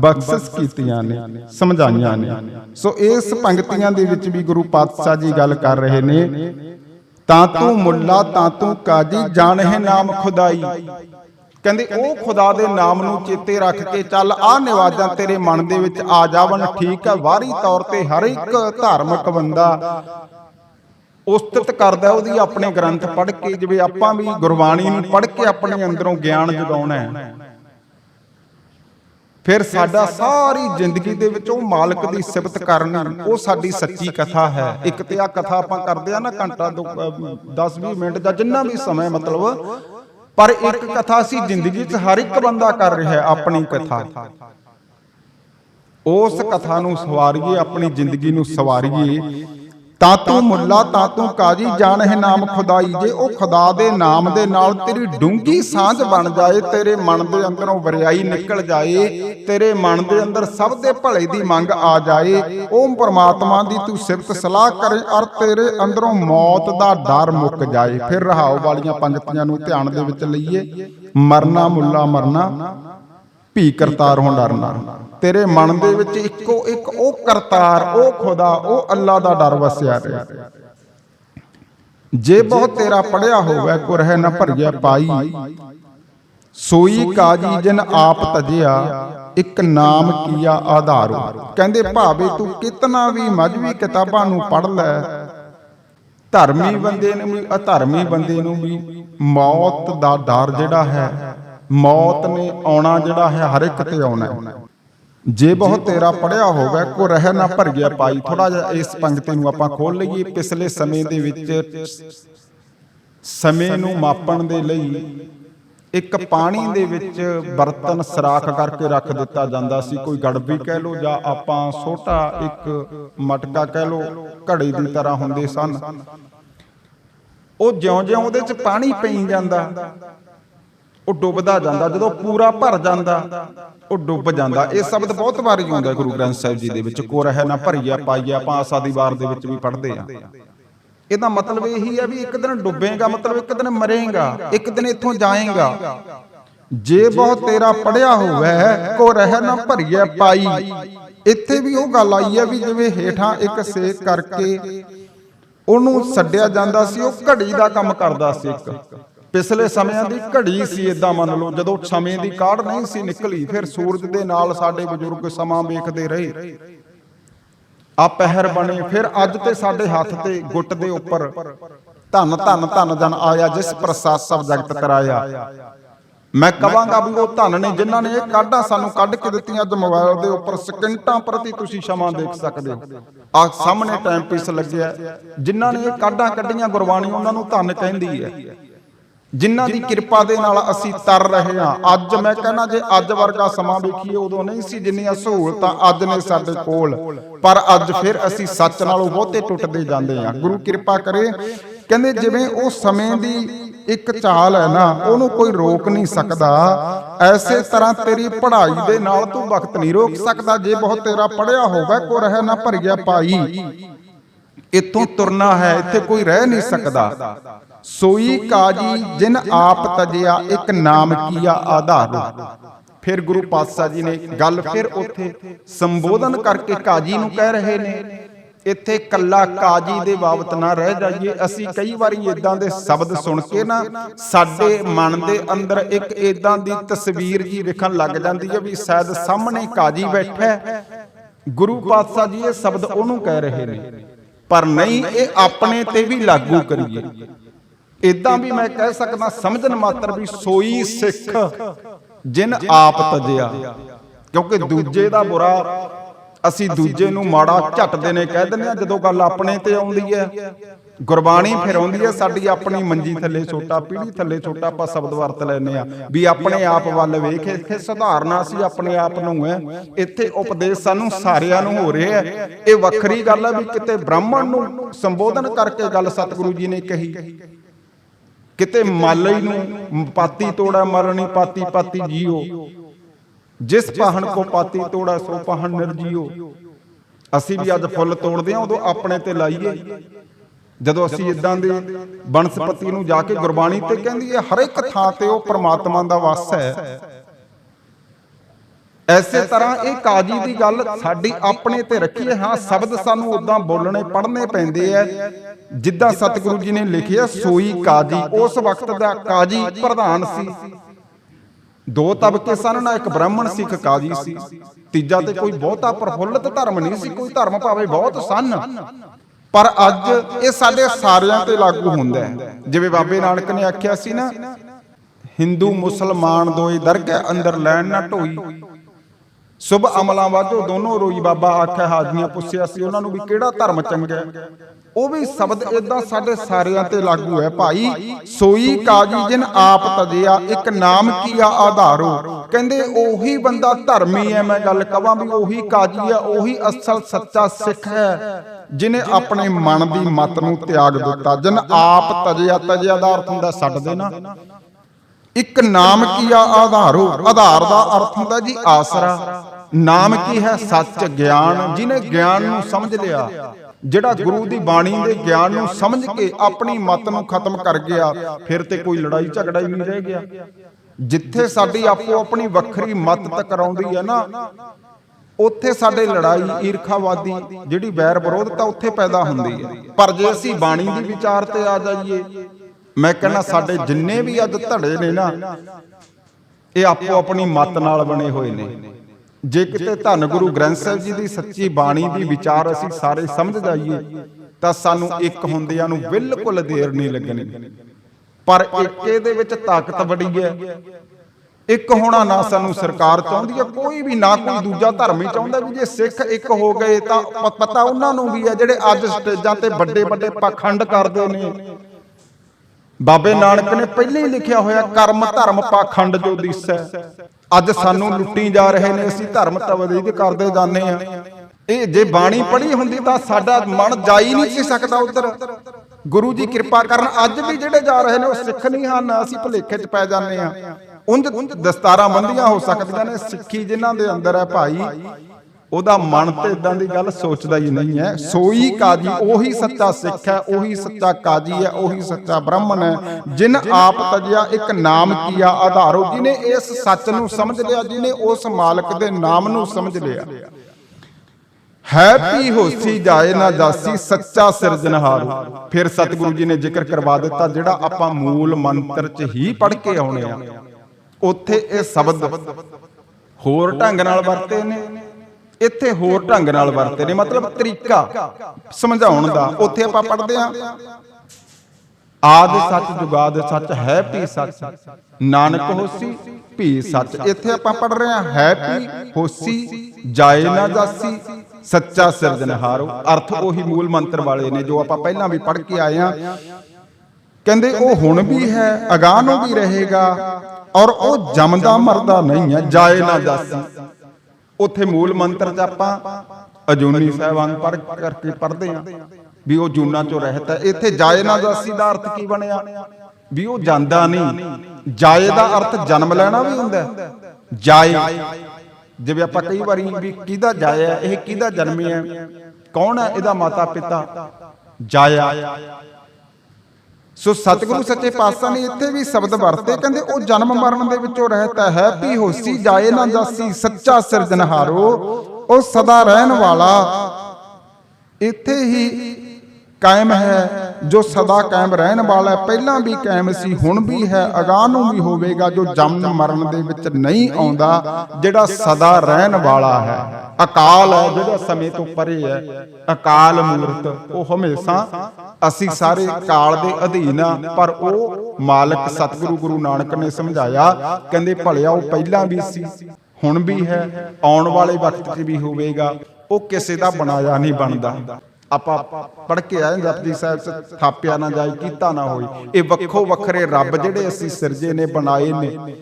ਬਖਸ਼ਿਸ਼ ਕੀਤੀਆਂ ਨੇ, ਸਮਝਾਈਆਂ ਨੇ। ਸੋ ਇਸ ਪੰਕਤੀਆਂ ਦੇ ਵਿੱਚ ਵੀ ਗੁਰੂ ਪਾਤਸ਼ਾਹ ਜੀ ਗੱਲ ਕਰ ਰਹੇ ਨੇ, ਤਾਂ ਤੂੰ ਮੁੱਲਾ, ਤਾਂ ਤੂੰ ਕਾਜੀ ਜਾਣਹਿ ਨਾਮ ਖੁਦਾਈ। ਕਹਿੰਦੇ, ਉਹ ਖੁਦਾ ਦੇ ਨਾਮ ਨੂੰ ਚੇਤੇ ਰੱਖ ਕੇ ਚੱਲ ਆ ਨਿਵਾਜ਼ਾਂ ਤੇਰੇ ਮਨ ਦੇ ਵਿੱਚ ਆ ਜਾਵਣ, ਠੀਕ ਹੈ, ਵਾਰੀ ਤੌਰ ਤੇ ਹਰ ਇੱਕ ਧਾਰਮਿਕ ਬੰਦਾ ਉਸਤਤ ਕਰਦਾ ਉਹਦੀ ਆਪਣੇ ਗ੍ਰੰਥ ਪੜ੍ਹ ਕੇ, ਜਿਵੇਂ ਆਪਾਂ ਵੀ ਗੁਰਬਾਣੀ ਨੂੰ ਪੜ੍ਹ ਕੇ ਆਪਣੇ ਅੰਦਰੋਂ ਗਿਆਨ ਜਗਾਉਣਾ ਹੈ। ਫਿਰ ਸਾਡਾ ਸਾਰੀ ਜ਼ਿੰਦਗੀ ਦੇ ਵਿੱਚ ਉਹ ਮਾਲਕ ਦੀ ਸਿਫਤ ਕਰਨੀ ਉਹ ਸਾਡੀ ਸੱਚੀ ਕਥਾ ਹੈ। ਇੱਕ ਤੇ ਆ ਕਥਾ ਆਪਾਂ ਕਰਦੇ ਆ ਨਾ ਘੰਟਾ 10-20 ਮਿੰਟ ਦਾ ਜਿੰਨਾ ਵੀ ਸਮਾਂ ਮਤਲਬ, ਪਰ ਇੱਕ ਕਥਾ ਅਸੀਂ ਜ਼ਿੰਦਗੀ 'ਚ ਹਰ ਇੱਕ ਬੰਦਾ ਕਰ ਰਿਹਾ ਹੈ, ਆਪਣੀ ਕਥਾ। ਉਸ ਕਥਾ ਨੂੰ ਸਵਾਰੀਏ, ਆਪਣੀ ਜ਼ਿੰਦਗੀ ਨੂੰ ਸਵਾਰੀਏ ਤਾਂ ਤੂੰ ਮੁੱਲਾ, ਤਾਂ ਤੂੰ ਕਾਜੀ ਜਾਣਹਿ ਨਾਮ ਖੁਦਾਈ। ਜੇ ਉਹ ਖੁਦਾ ਦੇ ਨਾਮ ਦੇ ਨਾਲ ਤੇਰੀ ਡੂੰਗੀ ਸਾਂਝ ਬਣ ਜਾਏ, ਤੇਰੇ ਮਨ ਦੇ ਅੰਦਰੋਂ ਵਰਿਆਈ ਨਿਕਲ ਜਾਏ, ਤੇਰੇ ਮਨ ਦੇ ਅੰਦਰ ਸਭ ਦੇ ਭਲੇ ਦੀ ਮੰਗ ਆ ਜਾਏ, ਉਹ ਪਰਮਾਤਮਾ ਦੀ ਤੂੰ ਸਿਫਤ ਸਲਾਹ ਕਰੇ, ਅਰ ਤੇਰੇ ਅੰਦਰੋਂ ਮੌਤ ਦਾ ਡਰ ਮੁੱਕ ਜਾਏ। ਫਿਰ ਰਹਾਉ ਵਾਲੀਆਂ ਪੰਕਤੀਆਂ ਨੂੰ ਧਿਆਨ ਦੇ ਵਿੱਚ ਲਈਏ। ਮਰਨਾ, ਮੁੱਲਾ, ਮਰਨਾ। ਭੀ ਕਰਤਾਰ ਹੋਂ ਡਰਨਾ ਤੇਰੇ ਮਨ ਦੇ ਵਿੱਚ ਇੱਕੋ ਇੱਕ ਉਹ ਕਰਤਾਰ, ਉਹ ਖੁਦਾ, ਉਹ ਅੱਲਾ ਦਾ ਡਰ ਵਸਿਆ ਰਹੇ। ਜੇ ਬਹੁਤ ਤੇਰਾ ਪੜਿਆ ਹੋਵੇ ਕੋ ਰਹਿ ਨਾ ਪਾਈ। ਸੋਈ ਕਾਜੀ ਜਿਨ ਆਪ ਤਜਿਆ, ਇੱਕ ਨਾਮ ਕੀਆ ਆਧਾਰੋ। ਕਹਿੰਦੇ, ਭਾਵੇਂ ਤੂੰ ਕਿਤਨਾ ਵੀ ਮਜਵੀ ਕਿਤਾਬਾਂ ਨੂੰ ਪੜ ਲੈ, ਧਰਮੀ ਬੰਦੇ ਨੂੰ ਵੀ, ਅਧਰਮੀ ਬੰਦੇ ਨੂੰ ਵੀ, ਮੌਤ ਦਾ ਡਰ ਜਿਹੜਾ ਹੈ ਮੌਤ ਨੇ ਆਉਣਾ ਜਿਹੜਾ ਹੈ ਹਰ ਇੱਕ ਤੇ ਆਉਣਾ ਜੇ ਬਹੁਤ ਤੇਰਾ ਪੜਿਆ ਹੋਵੇ, ਕੋ ਰਹਿ ਨਾ ਭਰ ਗਿਆ ਪਾਈ ਥੋੜਾ ਜਿਹਾ ਇਸ ਪੰਕਤੀ ਨੂੰ ਆਪਾਂ ਖੋਲ ਲਈਏ। ਪਿਛਲੇ ਸਮੇਂ ਦੇ ਵਿੱਚ ਸਮੇਂ ਨੂੰ ਮਾਪਣ ਦੇ ਲਈ ਇੱਕ ਪਾਣੀ ਦੇ ਵਿੱਚ ਬਰਤਨ ਸਰਾਖ ਕਰਕੇ ਰੱਖ ਦਿੱਤਾ ਜਾਂਦਾ ਸੀ। ਕੋਈ ਗੜਬੀ ਕਹਿ ਲੋ ਜਾਂ ਆਪਾਂ ਛੋਟਾ ਇੱਕ ਮਟਕਾ ਕਹਿ ਲੋ ਘੜੇ ਦੀ ਤਰ੍ਹਾਂ ਹੁੰਦੇ ਸਨ। ਉਹ ਜਿਉਂ-ਜਿਉਂ ਉਹਦੇ 'ਚ ਪਾਣੀ ਪਈ ਜਾਂਦਾ। ਉਹ ਡੁੱਬਦਾ ਜਾਂਦਾ, ਜਦੋਂ ਪੂਰਾ ਭਰ ਜਾਂਦਾ, ਉਹ ਡੁੱਬ ਜਾਂਦਾ। ਇਹ ਸ਼ਬਦ ਬਹੁਤ ਵਾਰੀ ਆਉਂਦਾ ਗੁਰੂ ਗ੍ਰੰਥ ਸਾਹਿਬ ਜੀ ਦੇ ਵਿੱਚ ਕੋ ਰਹਿ ਨਾ ਭਰੀਆ, ਪਾਈਆ ਆਪਾਂ ਆਸਾ ਦੀ ਵਾਰ ਦੇ ਵਿੱਚ ਵੀ ਪੜ੍ਹਦੇ ਆ। ਇਹਦਾ ਮਤਲਬ ਇਹੀ ਹੈ ਵੀ ਇੱਕ ਦਿਨ ਡੁੱਬੇਗਾ, ਮਤਲਬ ਇੱਕ ਦਿਨ ਮਰੇਗਾ, ਇੱਕ ਦਿਨ ਇੱਥੋਂ ਜਾਏਗਾ। ਜੇ ਬਹੁਤ ਤੇਰਾ ਪੜਿਆ ਹੋਵੇ ਕੋ ਰਹਿ ਨਾ ਭਰੀਆ, ਪਾਈ। ਇੱਥੇ ਵੀ ਉਹ ਗੱਲ ਆਈ ਹੈ ਵੀ ਜਿਵੇਂ ਹੇਠਾਂ ਇੱਕ ਸੇਕ ਕਰਕੇ ਉਹਨੂੰ ਛੱਡਿਆ ਜਾਂਦਾ ਸੀ, ਉਹ ਘੜੀ ਦਾ ਕੰਮ ਕਰਦਾ ਸੀ ਇੱਕ। ਪਿਛਲੇ ਸਮਿਆਂ ਦੀ ਘੜੀ ਸੀ ਇਦਾਂ ਮੰਨ ਲਓ, ਜਦੋਂ ਸਮੇਂ ਦੀ ਕਾਢ ਨਹੀਂ ਸੀ ਨਿਕਲੀ, ਫਿਰ ਸੂਰਜ ਦੇ ਨਾਲ ਸਾਡੇ ਬਜ਼ੁਰਗ ਸਮਾਂ ਵੇਖਦੇ ਰਹੇ। ਆ ਪਹਿਰ ਬਣੇ, ਫਿਰ ਅੱਜ ਤੇ ਸਾਡੇ ਹੱਥ ਤੇ ਗੁੱਟ ਦੇ ਉੱਪਰ ਧੰਨ ਧੰਨ ਧੰਨ ਜਨ ਆਇਆ, ਜਿਸ ਪ੍ਰਸਾਦ ਸਭ ਜਗਤ ਕਰਾਇਆ। ਮੈਂ ਕਵਾਂਗਾ ਵੀ ਉਹ ਧੰਨ ਨੇ ਜਿਨ੍ਹਾਂ ਨੇ ਇਹ ਕਾਢਾਂ ਸਾਨੂੰ ਕੱਢ ਕੇ ਦਿੱਤੀਆਂ, ਅੱਜ ਮੋਬਾਈਲ ਦੇ ਉੱਪਰ ਸਕਿੰਟਾਂ ਪ੍ਰਤੀ ਤੁਸੀਂ ਸਮਾਂ ਦੇਖ ਸਕਦੇ ਹੋ। ਆ ਸਾਹਮਣੇ ਟਾਈਮ ਪੀਸ ਲੱਗਿਆ, ਜਿਨ੍ਹਾਂ ਨੇ ਇਹ ਕਾਢਾਂ ਕੱਢੀਆਂ ਗੁਰਬਾਣੀ, ਉਹਨਾਂ ਨੂੰ ਧੰਨ ਕਹਿੰਦੀ ਹੈ। ਜਿਨ੍ਹਾਂ ਦੀ ਕਿਰਪਾ ਦੇ ਨਾਲ ਅਸੀਂ ਤਰ ਰਹੇ ਹਾਂ। ਅੱਜ ਮੈਂ ਕਹਿੰਦਾ ਜੇ ਅੱਜ ਵਰਗਾ ਸਮਾਂ ਵੇਖੀਏ ਉਦੋਂ ਨਹੀਂ ਸੀ ਜਿੰਨੀਆਂ ਸਹੂਲਤਾਂ ਅੱਜ ਨੇ ਸਾਡੇ ਕੋਲ। ਪਰ ਅੱਜ ਫਿਰ ਅਸੀਂ ਸੱਚ ਨਾਲੋਂ ਬਹੁਤੇ ਟੁੱਟਦੇ ਜਾਂਦੇ ਹਾਂ। ਗੁਰੂ ਕਿਰਪਾ ਕਰੇ। ਕਹਿੰਦੇ ਜਿਵੇਂ ਉਹ ਸਮੇਂ ਦੀ ਇੱਕ ਚਾਲ ਹੈ ਨਾ ਉਹਨੂੰ ਕੋਈ ਰੋਕ ਨਹੀਂ ਸਕਦਾ। ਐਸੇ ਤਰ੍ਹਾਂ ਤੇਰੀ ਪੜ੍ਹਾਈ ਦੇ ਨਾਲ ਤੂੰ ਵਕਤ ਨਹੀਂ ਰੋਕ ਸਕਦਾ। ਜੇ ਬਹੁਤ ਤੇਰਾ ਪੜਿਆ ਹੋਵੇ ਕੋ ਰਹਿ ਨਾ ਭਰ ਗਿਆ ਪਾਈ ਇੱਥੋਂ ਤੁਰਨਾ ਹੈ ਇੱਥੇ ਕੋਈ ਰਹਿ ਨਹੀਂ ਸਕਦਾ ਸੋਈ ਕਾਜੀ, ਜਿਨ ਆਪ ਤਜਿਆ, ਇੱਕ ਨਾਮ ਕੀਆ ਆਧਾਰ। ਫਿਰ ਗੁਰੂ ਪਾਤਸ਼ਾਹ ਜੀ ਨੇ ਗੱਲ ਫਿਰ ਉੱਥੇ ਸੰਬੋਧਨ ਕਰਕੇ ਕਾਜੀ ਨੂੰ ਕਹਿ ਰਹੇ ਨੇ, ਇੱਥੇ ਕੱਲਾ ਕਾਜੀ ਦੇ ਬਾਬਤ ਨਾ ਰਹਿ ਜਾਈਏ। ਅਸੀਂ ਕਈ ਵਾਰੀ ਇਦਾਂ ਦੇ ਸ਼ਬਦ ਸੁਣ ਕੇ ਨਾ ਸਾਡੇ ਮਨ ਦੇ ਅੰਦਰ ਇੱਕ ਇਦਾਂ ਦੀ ਤਸਵੀਰ ਜੀ ਵਿਖਣ ਲੱਗ ਜਾਂਦੀ ਹੈ ਵੀ ਸ਼ਾਇਦ ਸਾਹਮਣੇ ਕਾਜੀ ਬੈਠਾ ਹੈ। ਗੁਰੂ ਪਾਤਸ਼ਾਹ ਜੀ ਇਹ ਸ਼ਬਦ ਉਹਨੂੰ ਕਹਿ ਰਹੇ ਨੇ, ਪਰ ਨਹੀਂ, ਇਹ ਆਪਣੇ ਤੇ ਵੀ ਲਾਗੂ ਕਰੀਏ। ਇਦਾਂ ਵੀ ਮੈਂ ਕਹਿ ਸਕਦਾ, ਸਮਝਣ ਮਾਤਰ ਵੀ ਸੋਈ ਸਿੱਖ, ਜਿਨ ਆਪ ਤਜਿਆ। ਕਿਉਂਕਿ ਦੂਜੇ ਦਾ ਬੁਰਾ, ਅਸੀਂ ਦੂਜੇ ਨੂੰ ਮਾੜਾ ਝੱਟਦੇ ਨੇ ਕਹਿ ਦਿੰਦੇ ਆ ਜਦੋਂ ਗੱਲ ਆਪਣੇ ਤੇ ਆਉਂਦੀ ਹੈ। ਗੁਰਬਾਣੀ ਫਿਰ ਆਉਂਦੀ ਹੈ, ਸਾਡੀ ਆਪਣੀ ਮੰਜੀ ਥੱਲੇ ਛੋਟਾ, ਪੀੜੀ ਥੱਲੇ ਛੋਟਾ ਆਪਾਂ ਸ਼ਬਦ ਵਰਤ ਲੈਨੇ ਆ ਵੀ ਆਪਣੇ ਆਪ ਵੱਲ ਵੇਖ, ਇੱਥੇ ਸੁਧਾਰਨਾ ਸੀ ਆਪਣੇ ਆਪ ਨੂੰ ਹੈ, ਇੱਥੇ ਉਪਦੇਸ਼ ਸਾਨੂੰ ਸਾਰਿਆਂ ਨੂੰ ਹੋ ਰਿਹਾ ਹੈ। ਇਹ ਵੱਖਰੀ ਗੱਲ ਹੈ ਵੀ ਕਿਤੇ ਬ੍ਰਾਹਮਣ ਨੂੰ ਸੰਬੋਧਨ ਕਰਕੇ ਗੱਲ ਸਤਿਗੁਰੂ ਜੀ ਨੇ ਕਹੀ। ਕਿਤੇ ਮਾਲਈ ਨੂੰ ਪਾਤੀ ਤੋੜਾ ਮਰਣੀ ਪਾਤੀ ਪਾਤੀ ਜੀਓ। ਜਿਸ ਪਾਹਣ ਕੋ ਪਾਤੀ ਤੋੜਾ ਸੋ ਪਾਹਣ ਨਿਰਜੀਓ। ਅਸੀਂ ਵੀ ਅੱਜ ਫੁੱਲ ਤੋੜਦੇ ਹਾਂ ਉਦੋਂ ਆਪਣੇ ਤੇ ਲਾਈਏ। ਜਦੋਂ ਅਸੀਂ ਇਦਾਂ ਦੇ ਬਨਸਪਤੀ ਨੂੰ ਜਾ ਕੇ ਗੁਰਬਾਣੀ ਤੇ ਕਹਿੰਦੀ ਹੈ ਹਰ ਇੱਕ ਥਾਂ ਤੇ ਉਹ ਪ੍ਰਮਾਤਮਾ ਦਾ ਵਾਸ ਹੈ। ਐਸੇ ਤਰ੍ਹਾਂ ਇਹ ਕਾਜੀ ਦੀ ਗੱਲ ਸਾਡੀ ਆਪਣੇ ਤੇ ਰੱਖੀਏ। ਹਾਂ, ਸ਼ਬਦ ਸਾਨੂੰ ਉਦਾਂ ਬੋਲਣੇ, ਪੜ੍ਹਨੇ ਪੈਂਦੇ ਐ। ਜਿੱਦਾਂ ਸਤਿਗੁਰੂ ਜੀ ਨੇ ਲਿਖਿਆ, ਸੋਈ ਕਾਜੀ। ਉਸ ਵਕਤ ਦਾ ਕਾਜੀ ਪ੍ਰਧਾਨ ਸੀ। ਦੋ ਤਬਕੇ ਸਨ ਨਾ, ਇੱਕ ਬ੍ਰਾਹਮਣ ਸੀ ਕਾਜੀ ਸੀ। ਤੀਜਾ ਤੇ ਕੋਈ ਬਹੁਤਾ ਪ੍ਰਫੁੱਲਤ ਧਰਮ ਨਹੀਂ ਸੀ, ਕੋਈ ਧਰਮ ਭਾਵੇਂ ਬਹੁਤ ਸਨ। ਪਰ ਅੱਜ ਇਹ ਸਾਡੇ ਸਾਰਿਆਂ ਤੇ ਲਾਗੂ ਹੁੰਦਾ ਹੈ। ਜਿਵੇਂ ਬਾਬੇ ਨਾਨਕ ਨੇ ਆਖਿਆ ਸੀ ਨਾ, ਹਿੰਦੂ ਮੁਸਲਮਾਨ ਦੋਏ ਦਰਗਹਿ ਅੰਦਰ ਲੈਣ ਨਾ ਢੋਈ। ਸੁਭ ਅਮਲਾਂ ਵਾਜੋ ਦੋਨੋਂ ਰੋਈ ਬਾਬਾ ਆਖਿਆ ਹਾਜ਼ੀਆਂ ਪੁੱਛਿਆ ਸੀ, ਉਹਨਾਂ ਨੂੰ ਵੀ ਕਿਹੜਾ ਧਰਮ ਚੰਗਾ ਉਹ ਵੀ ਸ਼ਬਦ ਇਦਾਂ ਸਾਡੇ ਸਾਰਿਆਂ ਤੇ ਲਾਗੂ ਹੈ, ਭਾਈ, ਸੋਈ ਕਾਜੀ ਜਿਨ ਆਪ ਤਜਿਆ, ਇੱਕ ਨਾਮ ਕੀਆ ਆਧਾਰੋ? ਕਹਿੰਦੇ, ਉਹੀ ਬੰਦਾ ਧਰਮੀ ਹੈ, ਮੈਂ ਗੱਲ ਕਵਾਂ ਵੀ ਉਹੀ ਕਾਜੀ ਹੈ, ਉਹੀ ਅਸਲ ਸੱਚਾ ਸਿੱਖ ਹੈ, ਜਿਨੇ ਆਪਣੇ ਮਨ ਦੀ ਮਤ ਨੂੰ ਤਿਆਗ ਦਿੱਤਾ, ਜਿਨ ਆਪ ਤਜਿਆ ਤਜਿਆ ਦਾ ਅਰਥ ਹੁੰਦਾ ਛੱਡ ਦੇਣਾ। ਇੱਕ ਨਾਮ ਕੀ ਆ ਆਧਾਰੋ? ਆਧਾਰ ਦਾ ਅਰਥ ਹੁੰਦਾ ਜੀ ਆਸਰਾ। ਨਾਮ ਕੀ ਹੈ? ਸੱਚ ਗਿਆਨ ਜਿਹਨੇ ਗਿਆਨ ਨੂੰ ਸਮਝ ਲਿਆ, ਜਿਹੜਾ ਗੁਰੂ ਦੀ ਬਾਣੀ ਦੇ ਗਿਆਨ ਨੂੰ ਸਮਝ ਕੇ ਆਪਣੀ ਮਤ ਨੂੰ ਖਤਮ ਕਰ ਗਿਆ, ਫਿਰ ਤੇ ਕੋਈ ਲੜਾਈ ਝਗੜਾ ਹੀ ਨਹੀਂ ਰਹਿ ਗਿਆ। ਜਿੱਥੇ ਸਾਡੀ ਆਪੋ ਆਪਣੀ ਵੱਖਰੀ ਮਤ ਟਕਰਾਉਂਦੀ ਹੈ ਨਾ, ਉੱਥੇ ਸਾਡੇ ਲੜਾਈ ਈਰਖਾਵਾਦੀ ਜਿਹੜੀ ਵੈਰ ਵਿਰੋਧਤਾ ਉੱਥੇ ਪੈਦਾ ਹੁੰਦੀ ਹੈ। ਪਰ ਜੇ ਅਸੀਂ ਬਾਣੀ ਦੀ ਵਿਚਾਰ ਤੇ ਆ ਜਾਈਏ ਮੈਂ ਕਹਿੰਦਾ ਸਾਡੇ ਜਿੰਨੇ ਵੀ ਅੱਜ ਧੜੇ ਨੇ ਨਾ, ਇਹ ਆਪੋ ਆਪਣੀ ਮਤ ਨਾਲ ਬਣੇ ਹੋਏ ਨੇ। ਜੇ ਕਿਤੇ ਧੰਨ ਗੁਰੂ ਗ੍ਰੰਥ ਸਾਹਿਬ ਜੀ ਦੀ ਸੱਚੀ ਬਾਣੀ ਦੀ ਵਿਚਾਰ ਅਸੀਂ ਸਾਰੇ ਸਮਝ ਜਾਈਏ, ਤਾਂ ਸਾਨੂੰ ਇੱਕ ਹੁੰਦਿਆਂ ਨੂੰ ਬਿਲਕੁਲ ਦੇਰ ਨਹੀਂ ਲੱਗਣੀ। ਪਰ ਇੱਕੇ ਦੇ ਵਿੱਚ ਤਾਕਤ ਬੜੀ ਹੈ। ਇੱਕ ਹੋਣਾ ਨਾ ਸਾਨੂੰ ਸਰਕਾਰ ਚਾਹੁੰਦੀ ਹੈ, ਕੋਈ ਵੀ ਨਾ ਕੋਈ ਦੂਜਾ ਧਰਮ ਹੀ ਚਾਹੁੰਦਾ ਵੀ ਜੇ ਸਿੱਖ ਇੱਕ ਹੋ ਗਏ ਤਾਂ ਪਤਾ ਉਹਨਾਂ ਨੂੰ ਵੀ ਹੈ ਜਿਹੜੇ ਅੱਜ ਸਟੇਜਾਂ ਤੇ ਵੱਡੇ ਵੱਡੇ ਪਖੰਡ ਕਰਦੇ ਨੇ। ਬਾਬੇ ਨਾਨਕ ਨੇ ਪਹਿਲੇ ਹੀ ਲਿਖਿਆ ਹੋਇਆ, ਕਰਮ ਧਰਮ ਪਾਖੰਡ ਜੋ ਦਿਸੈ। ਅੱਜ ਸਾਨੂੰ ਲੁੱਟੀ ਜਾ ਰਹੇ ਨੇ, ਅਸੀਂ ਧਰਮ ਤਬਦੀਲ ਕਰਦੇ ਜਾਂਦੇ ਆ ਇਹ ਜੇ ਬਾਣੀ ਪੜ੍ਹੀ ਹੁੰਦੀ ਤਾਂ ਸਾਡਾ ਮਨ ਜਾ ਹੀ ਨਹੀਂ ਸੀ ਸਕਦਾ ਉਧਰ। ਗੁਰੂ ਜੀ ਕਿਰਪਾ ਕਰਨ, ਅੱਜ ਵੀ ਜਿਹੜੇ ਜਾ ਰਹੇ ਨੇ, ਉਹ ਸਿੱਖ ਨਹੀਂ ਹਨ, ਅਸੀਂ ਭੁਲੇਖੇ 'ਚ ਪੈ ਜਾਂਦੇ ਆ ਉਂਝ ਦਸਤਾਰਾਂ ਬੰਦੀਆਂ ਹੋ ਸਕਦੀਆਂ ਨੇ, ਸਿੱਖੀ ਜਿਨ੍ਹਾਂ ਦੇ ਅੰਦਰ ਹੈ ਭਾਈ। ਉਹਦਾ ਮਨ ਤੇ ਇਦਾਂ ਦੀ ਗੱਲ ਸੋਚਦਾ ਹੀ ਨਹੀਂ ਹੈ। ਸੋਈ ਕਾਜੀ, ਉਹੀ ਸੱਚਾ ਸਿੱਖ ਹੈ, ਉਹੀ ਸੱਚਾ ਕਾਜੀ ਹੈ, ਉਹੀ ਸੱਚਾ ਬ੍ਰਾਹਮਣ ਹੈ। ਜਿਨ ਆਪ ਤਜਿਆ, ਇੱਕ ਨਾਮ ਕੀਆ ਆਧਾਰੋ ਜਿਨੇ ਇਸ ਸੱਚ ਨੂੰ ਸਮਝ ਲਿਆ, ਜਿਨੇ ਉਸ ਮਾਲਕ ਦੇ ਨਾਮ ਨੂੰ ਸਮਝ ਲਿਆ। ਹੈ ਪੀ ਹੋਸੀ ਜਾਏ ਨਾ ਜਾਸੀ, ਸੱਚਾ ਸਿਰਜਣਹਾਰ ਫਿਰ ਸਤਿਗੁਰੂ ਜੀ ਨੇ ਜ਼ਿਕਰ ਕਰਵਾ ਦਿੱਤਾ, ਜਿਹੜਾ ਆਪਾਂ ਮੂਲ ਮੰਤਰ ਚ ਹੀ ਪੜ੍ਹ ਕੇ ਆਉਣੇ ਆ। ਉੱਥੇ ਇਹ ਸ਼ਬਦ ਹੋਰ ਢੰਗ ਨਾਲ ਵਰਤੇ ਨੇ। ਇੱਥੇ ਹੋਰ ਢੰਗ ਨਾਲ ਵਰਤੇ ਨੇ, ਮਤਲਬ ਤਰੀਕਾ ਸਮਝਾਉਣ ਦਾ, ਉੱਥੇ ਆਪਾਂ ਪੜ੍ਹਦੇ ਆ ਆਦ ਸੱਚ ਜੁਗਾਦ ਸੱਚ ਹੈ ਭੀ ਸੱਚ, ਨਾਨਕ ਹੋਸੀ ਭੀ ਸੱਚ। ਇੱਥੇ ਆਪਾਂ ਪੜ ਰਹੇ ਆ ਹੈ ਭੀ ਹੋਸੀ, ਜਾਏ ਨਾ ਜਾਸੀ, ਸੱਚਾ ਸਿਰਜਣਹਾਰੋ ਅਰਥ ਉਹੀ ਮੂਲ ਮੰਤਰ ਵਾਲੇ ਨੇ ਜੋ ਆਪਾਂ ਪਹਿਲਾਂ ਵੀ ਪੜ ਕੇ ਆਏ ਆ ਕਹਿੰਦੇ ਉਹ ਹੁਣ ਵੀ ਹੈ, ਅਗਾਹ ਨੂੰ ਵੀ ਰਹੇਗਾ, ਔਰ ਉਹ ਜਮਦਾ ਮਰਦਾ ਨਹੀਂ ਹੈ, ਜਾਏ ਨਾ ਜਾਸੀ। ਉੱਥੇ ਮੂਲ ਮੰਤਰ 'ਚ ਆਪਾਂ ਅਜੂਨੀ ਸਾਹਿਬਾਨ ਪੜ ਕਰਕੇ ਪੜਦੇ ਆ ਵੀ ਉਹ ਜੂਨਾ ਚੋਂ ਰਹਿਤ ਹੈ। ਇੱਥੇ ਜਾਏ ਨਾ ਜਾਸੀ ਦਾ ਅਰਥ ਕੀ ਬਣਿਆ? ਵੀ ਉਹ ਜਾਂਦਾ ਨਹੀਂ। ਜਾਏ ਦਾ ਅਰਥ ਜਨਮ ਲੈਣਾ ਵੀ ਹੁੰਦਾ ਹੈ। ਜਾਏ। ਜਿਵੇਂ ਆਪਾਂ ਕਈ ਵਾਰੀ ਵੀ ਕਿਹਦਾ ਜਾਇਆ ਇਹ ਕਿਹਦਾ ਜਨਮਿਆ ਕੌਣ ਹੈ ਇਹਦਾ ਮਾਤਾ ਪਿਤਾ ਜਾਇਆ। ਸੋ ਸਤਿਗੁਰੂ ਸੱਚੇ ਪਾਤਸ਼ਾਹ ਨੇ ਇੱਥੇ ਵੀ ਸ਼ਬਦ ਵਰਤੇ, ਕਹਿੰਦੇ ਉਹ ਜਨਮ ਮਰਨ ਦੇ ਵਿੱਚੋਂ ਰਹਿਤਾ ਹੈ ਵੀ ਹੋਸੀ ਜਾਏ ਨਾ ਜਾਸੀ, ਸੱਚਾ ਸਿਰਜਣਹਾਰੋ, ਉਹ ਸਦਾ ਰਹਿਣ ਵਾਲਾ। ਇੱਥੇ ਹੀ ਕਾਇਮ ਹੈ, ਜੋ ਸਦਾ ਕਾਇਮ ਰਹਿਣ ਵਾਲਾ ਹੈ, ਪਹਿਲਾਂ ਵੀ ਕਾਇਮ ਸੀ, ਹੁਣ ਵੀ ਹੈ, ਅਗਾਹ ਨੂੰ ਵੀ ਹੋਵੇਗਾ, ਜੋ ਜਨਮ ਮਰਨ ਦੇ ਵਿੱਚ ਨਹੀਂ ਆਉਂਦਾ, ਜਿਹੜਾ ਸਦਾ ਰਹਿਣ ਵਾਲਾ ਹੈ। ਅਕਾਲ ਹੈ, ਜਿਹੜਾ ਸਮੇਂ ਤੋਂ ਪਰੇ ਹੈ। ਅਕਾਲ ਮੂਰਤ, ਉਹ ਹਮੇਸ਼ਾ ਅਸੀਂ ਸਾਰੇ ਕਾਲ ਦੇ ਅਧੀਨ ਆ, ਪਰ ਉਹ ਮਾਲਕ ਸਤਿਗੁਰੂ ਗੁਰੂ ਨਾਨਕ ਨੇ ਸਮਝਾਇਆ, ਕਹਿੰਦੇ ਭਲਿਆ ਉਹ ਪਹਿਲਾਂ ਵੀ ਸੀ, ਹੁਣ ਵੀ ਹੈ, ਆਉਣ ਵਾਲੇ ਵਕਤ 'ਚ ਵੀ ਹੋਵੇਗਾ, ਉਹ ਕਿਸੇ ਦਾ ਬਣਾਇਆ ਨਹੀਂ ਬਣਦਾ। ਆਪਾਂ ਪੜ ਕੇ ਆਏ ਜਪਜੀ ਸਾਹਿਬ ਚ ਥਾਪਿਆ ਨਾ ਜਾਈ, ਕੀਤਾ ਨਾ ਹੋਈ। ਇਹ ਵੱਖੋ ਵੱਖਰੇ ਰੱਬ ਜਿਹੜੇ ਅਸੀਂ ਸਿਰਜੇ ਨੇ, ਬਣਾਏ ਨੇ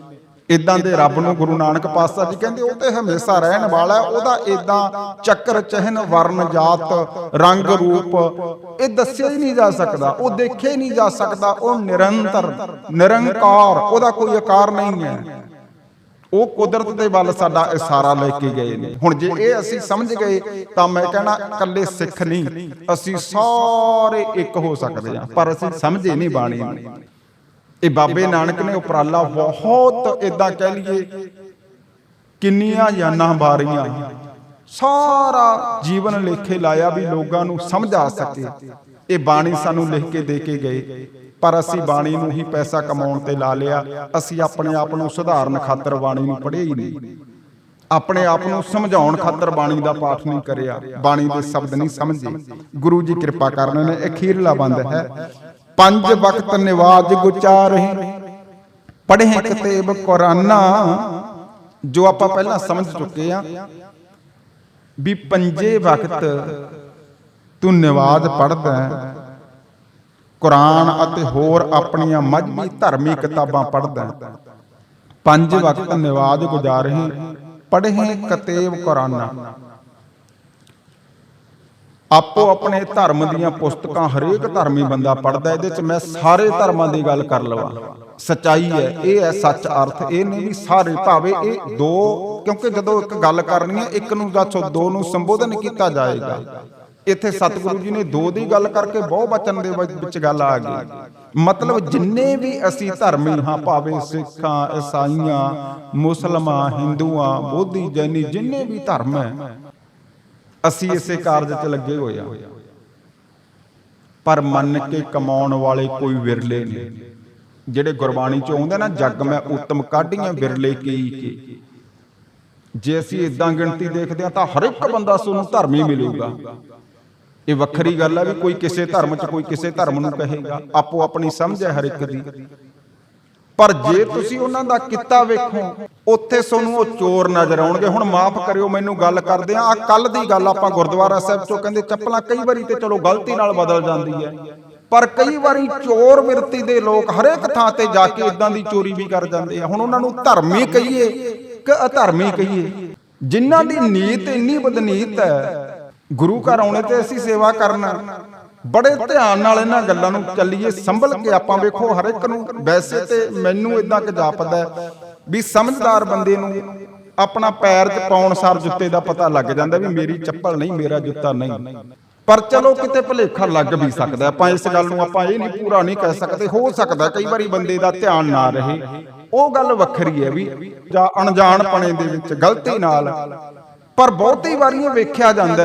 ਇਦਾਂ ਦੇ ਰੱਬ ਨੂੰ ਗੁਰੂ ਨਾਨਕ ਪਾਤਸ਼ਾਹ ਜੀ ਕਹਿੰਦੇ, ਉਹ ਤੇ ਹਮੇਸ਼ਾ ਰਹਿਣ ਵਾਲਾ ਉਹਦਾ ਇਦਾਂ ਚੱਕਰ, ਚਹਿਨ ਵਰਨ ਜਾਤ, ਰੰਗ, ਰੂਪ, ਇਹ ਦੱਸਿਆ ਹੀ ਨਹੀਂ ਜਾ ਸਕਦਾ, ਉਹ ਦੇਖਿਆ ਹੀ ਨਹੀਂ ਜਾ ਸਕਦਾ, ਉਹ ਨਿਰੰਤਰ, ਨਿਰੰਕਾਰ, ਉਹਦਾ ਕੋਈ ਆਕਾਰ ਨਹੀਂ ਹੈ। ਉਹ ਕੁਦਰਤ ਦੇ ਵੱਲ ਸਾਡਾ ਇਸ਼ਾਰਾ ਲੈ ਕੇ ਗਏ ਨੇ। ਹੁਣ ਜੇ ਇਹ ਅਸੀਂ ਸਮਝ ਗਏ, ਤਾਂ ਮੈਂ ਕਹਿਣਾ ਇਕੱਲੇ ਸਿੱਖ ਨਹੀਂ, ਅਸੀਂ ਸਾਰੇ ਇੱਕ ਹੋ ਸਕਦੇ ਹਾਂ, ਪਰ ਅਸੀਂ ਸਮਝੇ ਨਹੀਂ ਬਾਣੀ ਨੂੰ। ਇਹ ਬਾਬੇ ਨਾਨਕ ਨੇ ਉਪਰਾਲਾ ਬਹੁਤ ਇਦਾਂ ਕਹਿ ਲਈਏ, ਕਿੰਨੀਆਂ ਜਾਨਾਂ ਬਾਰੀਆਂ ਸਾਰਾ ਜੀਵਨ ਲੇਖੇ ਲਾਇਆ ਵੀ ਲੋਕਾਂ ਨੂੰ ਸਮਝਾ ਸਕੇ। ਇਹ ਬਾਣੀ ਸਾਨੂੰ ਲਿਖ ਕੇ ਦੇ ਕੇ ਗਏ। ਪਰ ਅਸੀਂ ਬਾਣੀ ਨੂੰ ਹੀ ਪੈਸਾ ਕਮਾਉਣ ਤੇ ਲਾ ਲਿਆ। ਅਸੀਂ ਆਪਣੇ ਆਪ ਨੂੰ ਸੁਧਾਰਨ ਖਾਤਰ ਬਾਣੀ ਨੂੰ ਪੜ੍ਹਿਆ ਹੀ ਨਹੀਂ। ਆਪਣੇ ਆਪ ਨੂੰ ਸਮਝਾਉਣ ਖਾਤਰ ਬਾਣੀ ਦਾ ਪਾਠ ਨਹੀਂ ਕਰਿਆ। ਬਾਣੀ ਦੇ ਸ਼ਬਦ ਨਹੀਂ ਸਮਝੇ। ਗੁਰੂ ਜੀ ਕਿਰਪਾ ਕਰਨ ਨੇ ਅਖੀਰਲਾ ਬੰਦ ਹੈ। ਪੰਜ ਵਕਤ ਨਿਵਾਜ ਗੁਚਾਰਹੀ ਪੜ੍ਹੇ ਕਿਤਾਬ ਕੁਰਾਨਾ, ਜੋ ਆਪਾਂ ਪਹਿਲਾਂ ਸਮਝ ਚੁੱਕੇ ਆ ਵੀ ਪੰਜੇ ਵਕਤ ਤੂੰ ਨਿਵਾਜ਼ ਪੜਦਾ ਕੁਰਾਨ ਅਤੇ ਹੋਰ ਆਪਣੀਆਂ ਮਜਬੀ ਧਰਮੀ ਕਿਤਾਬਾਂ ਪੜ੍ਹਦਾ ਪੰਜ ਵਕਤ ਨਵਾਜ਼ ਗੁਜ਼ਾਰਹੀ ਪੜ੍ਹੇ ਕਤੇਬ ਕੁਰਾਨਾ। ਆਪੋ ਆਪਣੇ ਧਰਮ ਦੀਆਂ ਪੁਸਤਕਾਂ ਹਰੇਕ ਧਰਮੀ ਬੰਦਾ ਪੜ੍ਹਦਾ ਇਹਦੇ ਚ ਮੈਂ ਸਾਰੇ ਧਰਮਾਂ ਦੀ ਗੱਲ ਕਰ ਲਵਾਂ। ਸਚਾਈ ਹੈ, ਇਹ ਹੈ ਸੱਚ ਅਰਥ, ਇਹ ਨਹੀਂ ਵੀ ਸਾਰੇ ਭਾਵੇਂ ਇਹ ਦੋ, ਕਿਉਂਕਿ ਜਦੋਂ ਇੱਕ ਗੱਲ ਕਰਨੀ ਹੈ, ਇੱਕ ਨੂੰ ਜਾਂ ਦੋ ਨੂੰ ਸੰਬੋਧਨ ਕੀਤਾ ਜਾਏਗਾ। ਇੱਥੇ ਸਤਿਗੁਰੂ ਜੀ ਨੇ ਦੋ ਦੀ ਗੱਲ ਕਰਕੇ ਬਹੁ ਬਚਨ ਦੇ ਵਿੱਚ ਗੱਲ ਆ ਗਈ। ਮਤਲਬ ਜਿੰਨੇ ਵੀ ਅਸੀਂ ਧਰਮੀ ਹਾਂ ਭਾਵੇਂ ਸਿੱਖਾਂ ਈਸਾਈਆਂ ਮੁਸਲਮਾਨ ਹਿੰਦੂਆਂ ਬੋਧੀ ਜੈਨੀ ਜਿੰਨੇ ਵੀ ਧਰਮ ਹੈ ਅਸੀਂ ਇਸੇ ਕਾਰਜ 'ਚ ਲੱਗੇ ਹੋਏ ਆ ਪਰ ਮੰਨ ਕੇ ਕਮਾਉਣ ਵਾਲੇ ਕੋਈ ਵਿਰਲੇ ਨੇ ਜਿਹੜੇ ਗੁਰਬਾਣੀ 'ਚ ਆਉਂਦੇ ਨਾ ਜੱਗ ਮੈਂ ਉਤਮ ਕਾਢੀਆਂ ਵਿਰਲੇ ਕਈ ਕੇ ਜੇ ਅਸੀਂ ਇਦਾਂ ਗਿਣਤੀ ਦੇਖਦੇ ਹਾਂ ਤਾਂ ਹਰ ਇੱਕ ਬੰਦਾ ਸਾਨੂੰ ਧਰਮੀ ਮਿਲੂਗਾ। ਇਹ ਵੱਖਰੀ ਗੱਲ ਹੈ ਵੀ ਕੋਈ ਕਿਸੇ ਧਰਮ 'ਚ ਕੋਈ ਕਿਸੇ ਧਰਮ ਨੂੰ ਕਹੇਗਾ, ਆਪੋ ਆਪਣੀ ਸਮਝ ਹੈ ਹਰ ਇੱਕ ਦੀ। ਪਰ ਜੇ ਤੁਸੀਂ ਉਹਨਾਂ ਦਾ ਕਿੱਤਾ ਵੇਖੋ, ਉੱਥੇ ਤੁਹਾਨੂੰ ਉਹ ਚੋਰ ਨਜ਼ਰ ਆਉਣਗੇ। ਹੁਣ ਮਾਫ ਕਰਿਓ, ਮੈਨੂੰ ਗੱਲ ਕਰਦੇ ਆ। ਆ ਕੱਲ ਦੀ ਗੱਲ ਆਪਾਂ ਗੁਰਦੁਆਰਾ ਸਾਹਿਬ ਚੋਂ ਕਹਿੰਦੇ ਚੱਪਲਾਂ ਕਈ ਵਾਰੀ ਤੇ ਚਲੋ ਗਲਤੀ ਨਾਲ ਬਦਲ ਜਾਂਦੀ ਹੈ। ਪਰ ਕਈ ਵਾਰੀ ਚੋਰ ਵਿਰਤੀ ਦੇ ਲੋਕ ਹਰੇਕ ਥਾਂ ਤੇ ਜਾ ਕੇ ਇਦਾਂ ਦੀ ਚੋਰੀ ਵੀ ਕਰ ਜਾਂਦੇ ਆ। ਹੁਣ ਉਹਨਾਂ ਨੂੰ ਧਰਮੀ ਕਹੀਏ ਕਿ ਅਧਰਮੀ ਕਹੀਏ। ਜਿਨ੍ਹਾਂ ਦੀ ਨੀਤ ਇੰਨੀ ਬਦਨੀਤ ਹੈ ਗੁਰੂ ਘਰ ਆਉਣੇ ਤੇ ਅਸੀਂ ਸੇਵਾ ਕਰਨਾ। ਬੜੇ ਧਿਆਨ ਨਾਲ ਇਹਨਾਂ ਗੱਲਾਂ ਨੂੰ ਚੱਲੀਏ, ਸੰਭਲ ਕੇ ਆਪਾਂ ਵੇਖੋ, ਹਰ ਇੱਕ ਨੂੰ ਵੈਸੇ ਤੇ ਮੈਨੂੰ ਇਦਾਂ ਕਿ ਜਾਪਦਾ ਵੀ ਸਮਝਦਾਰ ਬੰਦੇ ਨੂੰ ਆਪਣਾ ਪੈਰ 'ਚ ਪਾਉਣ ਸਾਰ ਜੁੱਤੇ ਦਾ ਪਤਾ ਲੱਗ ਜਾਂਦਾ ਵੀ ਮੇਰੀ ਚੱਪਲ ਨਹੀਂ, ਮੇਰਾ ਜੁੱਤਾ ਨਹੀਂ। ਪਰ ਚਲੋ ਕਿਤੇ ਭੁਲੇਖਾ ਲੱਗ ਵੀ ਸਕਦਾ ਆਪਾਂ ਇਸ ਗੱਲ ਨੂੰ ਆਪਾਂ ਇਹ ਨਹੀਂ ਪੂਰਾ ਨਹੀਂ ਕਹਿ ਸਕਦੇ, ਹੋ ਸਕਦਾ ਕਈ ਵਾਰੀ ਬੰਦੇ ਦਾ ਧਿਆਨ ਨਾ ਰਹੇ। ਉਹ ਗੱਲ ਵੱਖਰੀ ਹੈ ਵੀ ਜਾਂ ਅਣਜਾਣਪਣੇ ਦੇ ਵਿੱਚ ਗਲਤੀ ਨਾਲ ਪਰ ਬਹੁਤੀ ਵਾਰੀ ਵੇਖਿਆ ਜਾਂਦਾ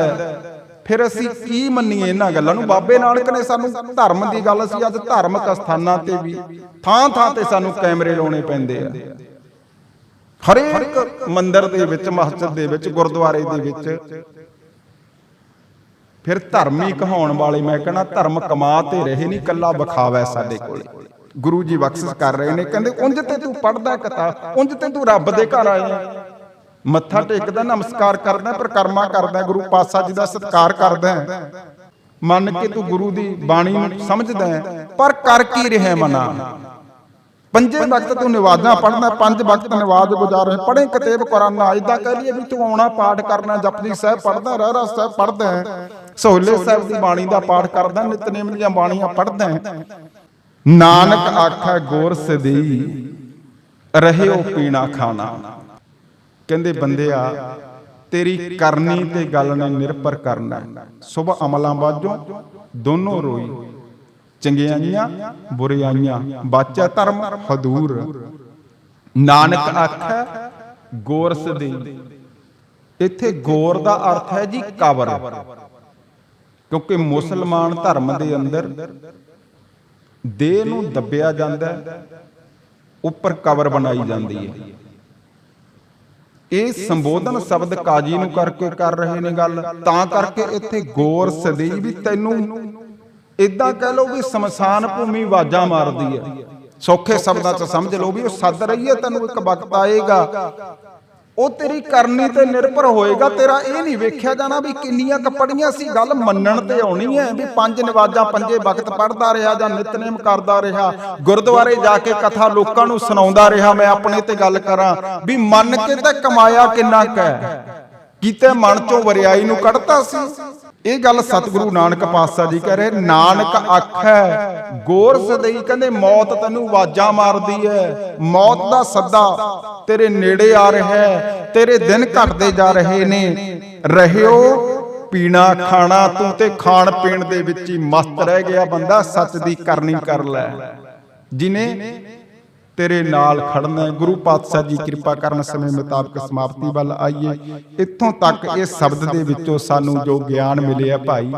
ਫਿਰ ਅਸੀਂ ਕੀ ਮੰਨੀਏ ਇਹਨਾਂ ਗੱਲਾਂ ਨੂੰ? ਬਾਬੇ ਨਾਨਕ ਨੇ ਸਾਨੂੰ ਧਰਮ ਦੀ ਗੱਲ ਅਸੀਂ ਅੱਜ ਧਾਰਮਿਕ ਸਥਾਨਾਂ ਤੇ ਵੀ ਥਾਂ ਥਾਂ ਤੇ ਸਾਨੂੰ ਕੈਮਰੇ ਲਾਉਣੇ ਪੈਂਦੇ ਆ। ਹਰੇਕ ਮੰਦਿਰ ਦੇ ਵਿੱਚ, ਮਸਜਿਦ ਦੇ ਵਿੱਚ, ਗੁਰਦੁਆਰੇ ਦੇ ਵਿੱਚ ਫਿਰ ਧਰਮੀ ਕਹਾਉਣ ਵਾਲੇ, ਮੈਂ ਕਹਿੰਦਾ ਧਰਮ ਕਮਾ ਤੇ ਰਹੇ ਨਹੀਂ ਕੱਲਾ ਵਿਖਾਵਾ ਸਾਡੇ ਕੋਲੇ। ਗੁਰੂ ਜੀ ਬਖਸ਼ਿਸ਼ ਕਰ ਰਹੇ ਨੇ, ਕਹਿੰਦੇ, ਉਂਝ ਤੇ ਤੂੰ ਪੜਦਾ ਕਥਾ ਉਂਝ ਤੇ ਤੂੰ ਰੱਬ ਦੇ ਘਰ ਆਇਆ। ਮੱਥਾ ਟੇਕਦਾ, ਨਮਸਕਾਰ ਕਰਦਾ, ਪ੍ਰਕਰਮਾ ਕਰਦਾ, ਗੁਰੂ ਪਾਤਸ਼ਾਹ ਜੀ ਦਾ ਸਤਿਕਾਰ ਕਰਦਾ ਹੈ। ਮੰਨ ਕੇ ਤੂੰ ਗੁਰੂ ਦੀ ਬਾਣੀ ਨੂੰ ਸਮਝਦਾ ਹੈ, ਪਰ ਕਰ ਕੀ ਰਿਹਾ ਮਨਾ? ਪੰਜੇ ਵਕਤ ਤੂੰ ਨਵਾਜ਼ਾਂ ਪੜ੍ਹਨਾ, ਪੰਜ ਵਕਤ ਨਵਾਜ਼ ਗੁਜ਼ਾਰ ਰਹੇ ਪੜ੍ਹੇ ਕਿਤਾਬ ਇਦਾਂ ਕਹਿ ਲਈਏ ਵੀ ਤੂੰ ਆਉਣਾ, ਪਾਠ ਕਰਨਾ, ਜਪਜੀ ਸਾਹਿਬ ਪੜ੍ਹਦਾ, ਰਹਿਰਾ ਸਾਹਿਬ ਪੜ੍ਹਦਾ ਹੈ, ਸੋਹਲੇ ਸਾਹਿਬ ਦੀ ਬਾਣੀ ਦਾ ਪਾਠ ਕਰਦਾ, ਨਿਤਨੇਮ ਦੀਆਂ ਬਾਣੀਆਂ ਪੜ੍ਹਦਾ ਨਾਨਕ ਆਖੈ, ਗੋਰ ਸਦੀ ਰਹਿਓ ਪੀਣਾ ਖਾਣਾ। ਕਹਿੰਦੇ ਬੰਦਿਆ ਤੇਰੀ ਕਰਨੀ ਤੇ ਗੱਲ ਨੇ ਨਿਰਭਰ ਕਰਨਾ ਸੁਭ ਅਮਲਾਂ ਬਾਝੋਂ ਦੋਨੋਂ ਰੋਈ। ਚੰਗਿਆਈਆਂ ਬੁਰਿਆਈਆਂ ਬਾਚਾ ਧਰਮ ਹਦੂਰ। ਨਾਨਕ ਆਖੈ ਗੋਰਸ ਦੇ ਇੱਥੇ ਗੋਰ ਦਾ ਅਰਥ ਹੈ ਜੀ ਕਬਰ। ਕਿਉਂਕਿ ਮੁਸਲਮਾਨ ਧਰਮ ਦੇ ਅੰਦਰ ਦੇਹ ਨੂੰ ਦੱਬਿਆ ਜਾਂਦਾ ਹੈ ਉੱਪਰ ਕਬਰ ਬਣਾਈ ਜਾਂਦੀ ਹੈ। ਇਹ ਸੰਬੋਧਨ ਸ਼ਬਦ ਕਾਜੀ ਨੂੰ ਕਰਕੇ ਕਰ ਰਹੇ ਨੇ ਗੱਲ। ਤਾਂ ਕਰਕੇ ਇੱਥੇ ਗੌਰ ਸਦੀ ਵੀ ਤੈਨੂੰ ਇਦਾਂ ਕਹਿ ਲਓ ਵੀ ਸਮਸਾਨ ਭੂਮੀ ਵਾਜਾਂ ਮਾਰਦੀ ਹੈ। ਸੌਖੇ ਸ਼ਬਦਾਂ 'ਚ ਸਮਝ ਲਓ ਵੀ ਉਹ ਸੱਦ ਰਹੀ ਹੈ ਤੈਨੂੰ ਇੱਕ ਵਕਤ ਆਏਗਾ। ਉਹ ਤੇਰੀ ਕਰਨੀ ਤੇ ਨਿਰਭਰ ਹੋਏਗਾ ਤੇਰਾ ਇਹ ਨਹੀਂ ਵੇਖਿਆ ਜਾਣਾ ਵੀ ਕਿੰਨੀਆਂ ਕੱਪੜੀਆਂ ਸੀ ਗੱਲ ਮੰਨਣ ਤੇ ਆਉਣੀ ਹੈ ਵੀ ਪੰਜ ਨਵਾਜ਼ਾਂ ਪੰਜੇ ਵਕਤ ਪੜਦਾ ਰਿਹਾ ਜਾਂ ਨਿਤਨੇਮ ਕਰਦਾ ਰਿਹਾ। ਗੁਰਦੁਆਰੇ ਜਾ ਕੇ ਕਥਾ ਲੋਕਾਂ ਨੂੰ ਸੁਣਾਉਂਦਾ ਰਿਹਾ ਮੈਂ ਆਪਣੇ ਤੇ ਗੱਲ ਕਰਾਂ ਵੀ ਮੰਨ ਕੇ ਤੇ ਕਮਾਇਆ ਕਿੰਨਾ ਕੁ ਕੀਤੇ ਮਨ ਚੋਂ ਵਰਿਆਈ ਨੂੰ ਕੱਢਤਾ ਸੀ। ਇਹ ਗੱਲ ਸਤਿਗੁਰੂ ਨਾਨਕ ਪਾਤਸ਼ਾਹ ਜੀ ਕਹਿ ਰਹੇ, ਨਾਨਕ ਆਖੈ ਗੋਰ ਸਦਈ ਕਹਿੰਦੇ, ਮੌਤ ਤੈਨੂੰ ਆਵਾਜ਼ਾਂ ਮਾਰਦੀ ਹੈ, ਮੌਤ ਦਾ ਸੱਦਾ ਤੇਰੇ ਨੇੜੇ ਆ ਰਿਹਾ ਹੈ, ਤੇਰੇ ਦਿਨ ਘਟਦੇ ਜਾ ਰਹੇ ਨੇ। ਰਹਿਓ, ਪੀਣਾ, ਖਾਣਾ, ਤੂੰ ਤੇ ਖਾਣ ਪੀਣ ਦੇ ਵਿੱਚ ਹੀ ਮਸਤ ਰਹਿ ਗਿਆ ਬੰਦਾ, ਸੱਚ ਦੀ ਕਰਨੀ ਕਰ ਲੈ। ਜਿਨੇ ਤੇਰੇ ਨਾਲ ਖੜਨਾ ਗੁਰੂ ਪਾਤਸ਼ਾਹ ਜੀ ਕਿਰਪਾ ਕਰਨ ਸਮੇਂ ਮੁਤਾਬਕ ਸਮਾਪਤੀ ਵੱਲ ਆਈਏ। ਇੱਥੋਂ ਤੱਕ ਇਹ ਸ਼ਬਦ ਦੇ ਵਿੱਚੋਂ ਸਾਨੂੰ ਜੋ ਗਿਆਨ ਮਿਲਿਆ ਭਾਈ,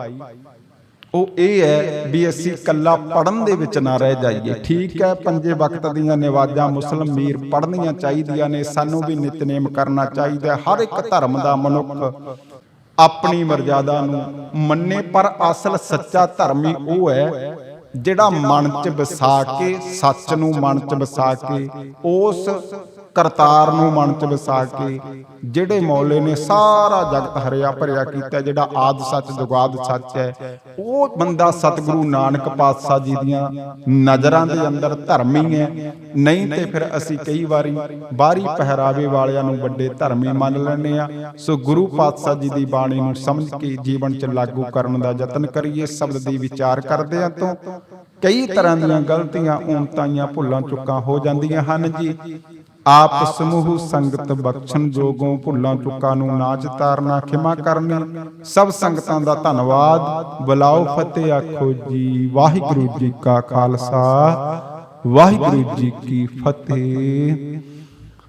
ਉਹ ਇਹ ਹੈ ਵੀ ਅਸੀਂ ਕੱਲਾ ਪੜਨ ਦੇ ਵਿੱਚ ਨਾ ਰਹਿ ਜਾਈਏ। ਠੀਕ ਹੈ, ਪੰਜੇ ਵਕਤ ਦੀਆਂ ਨਿਵਾਜ਼ਾਂ ਮੁਸਲਮ ਮੀਰ ਪੜਨੀਆਂ ਚਾਹੀਦੀਆਂ ਨੇ, ਸਾਨੂੰ ਵੀ ਨਿਤਨੇਮ ਕਰਨਾ ਚਾਹੀਦਾ ਹਰ ਇੱਕ ਧਰਮ ਦਾ ਮਨੁੱਖ ਆਪਣੀ ਮਰਜ਼ਾਦਾ ਨੂੰ ਮੰਨੇ, ਪਰ ਅਸਲ ਸੱਚਾ ਧਰਮੀ ਉਹ ਹੈ ਜਿਹੜਾ ਮਨ 'ਚ ਵਸਾ ਕੇ ਸੱਚ ਨੂੰ ਮਨ 'ਚ ਵਸਾ ਕੇ ਉਸ ਕਰਤਾਰ ਨੂੰ ਮਨ 'ਚ ਵਸਾ ਕੇ ਜਿਹੜੇ ਮੌਲੇ ਨੇ ਸਾਰਾ ਜਗਤ ਹਰਿਆ ਭਰਿਆ ਕੀਤਾ, ਜਿਹੜਾ ਆਦ ਸੱਚ ਜੁਗਾਦ ਸੱਚ ਹੈ, ਉਹ ਬੰਦਾ ਸਤਿਗੁਰੂ ਨਾਨਕ ਪਾਤਸ਼ਾਹ ਜੀ ਦੀਆਂ ਨਜ਼ਰਾਂ ਦੇ ਅੰਦਰ ਧਰਮੀ ਹੈ। ਨਹੀਂ ਤੇ ਫਿਰ ਅਸੀਂ ਕਈ ਵਾਰੀ ਬਾਹਰੀ ਪਹਿਰਾਵੇ ਵਾਲਿਆਂ ਨੂੰ ਵੱਡੇ ਧਰਮੀ ਮੰਨ ਲੈਂਦੇ ਆ ਸੋ ਗੁਰੂ ਪਾਤਸ਼ਾਹ ਜੀ ਦੀ ਬਾਣੀ ਨੂੰ ਸਮਝ ਕੇ ਜੀਵਨ 'ਚ ਲਾਗੂ ਕਰਨ ਦਾ ਯਤਨ ਕਰੀਏ, ਸ਼ਬਦ ਦੀ ਵਿਚਾਰ ਕਰਦੇ ਆ ਤੋਂ। ਕਈ ਤਰ੍ਹਾਂ ਦੀਆਂ ਗਲਤੀਆਂ ਊਣਤਾਈਆਂ ਭੁੱਲਾਂ, ਚੁੱਕਾਂ ਹੋ ਜਾਂਦੀਆਂ ਹਨ ਜੀ। ਆਪ ਸਮੂਹ ਸੰਗਤ ਬਖਸ਼ਣ ਜੋਗੋਂ ਭੁੱਲਾਂ ਚੁੱਕਾਂ ਨੂੰ ਨਾਚ ਤਾਰਨਾ ਖਿਮਾ ਕਰਨੀ, ਸਭ ਸੰਗਤਾਂ ਦਾ ਧੰਨਵਾਦ। ਬੁਲਾਓ ਫਤਿਹ ਆਖੋ ਜੀ। ਵਾਹਿਗੁਰੂ ਜੀ ਕਾ ਖਾਲਸਾ। ਵਾਹਿਗੁਰੂ ਜੀ ਕੀ ਫਤਿਹ।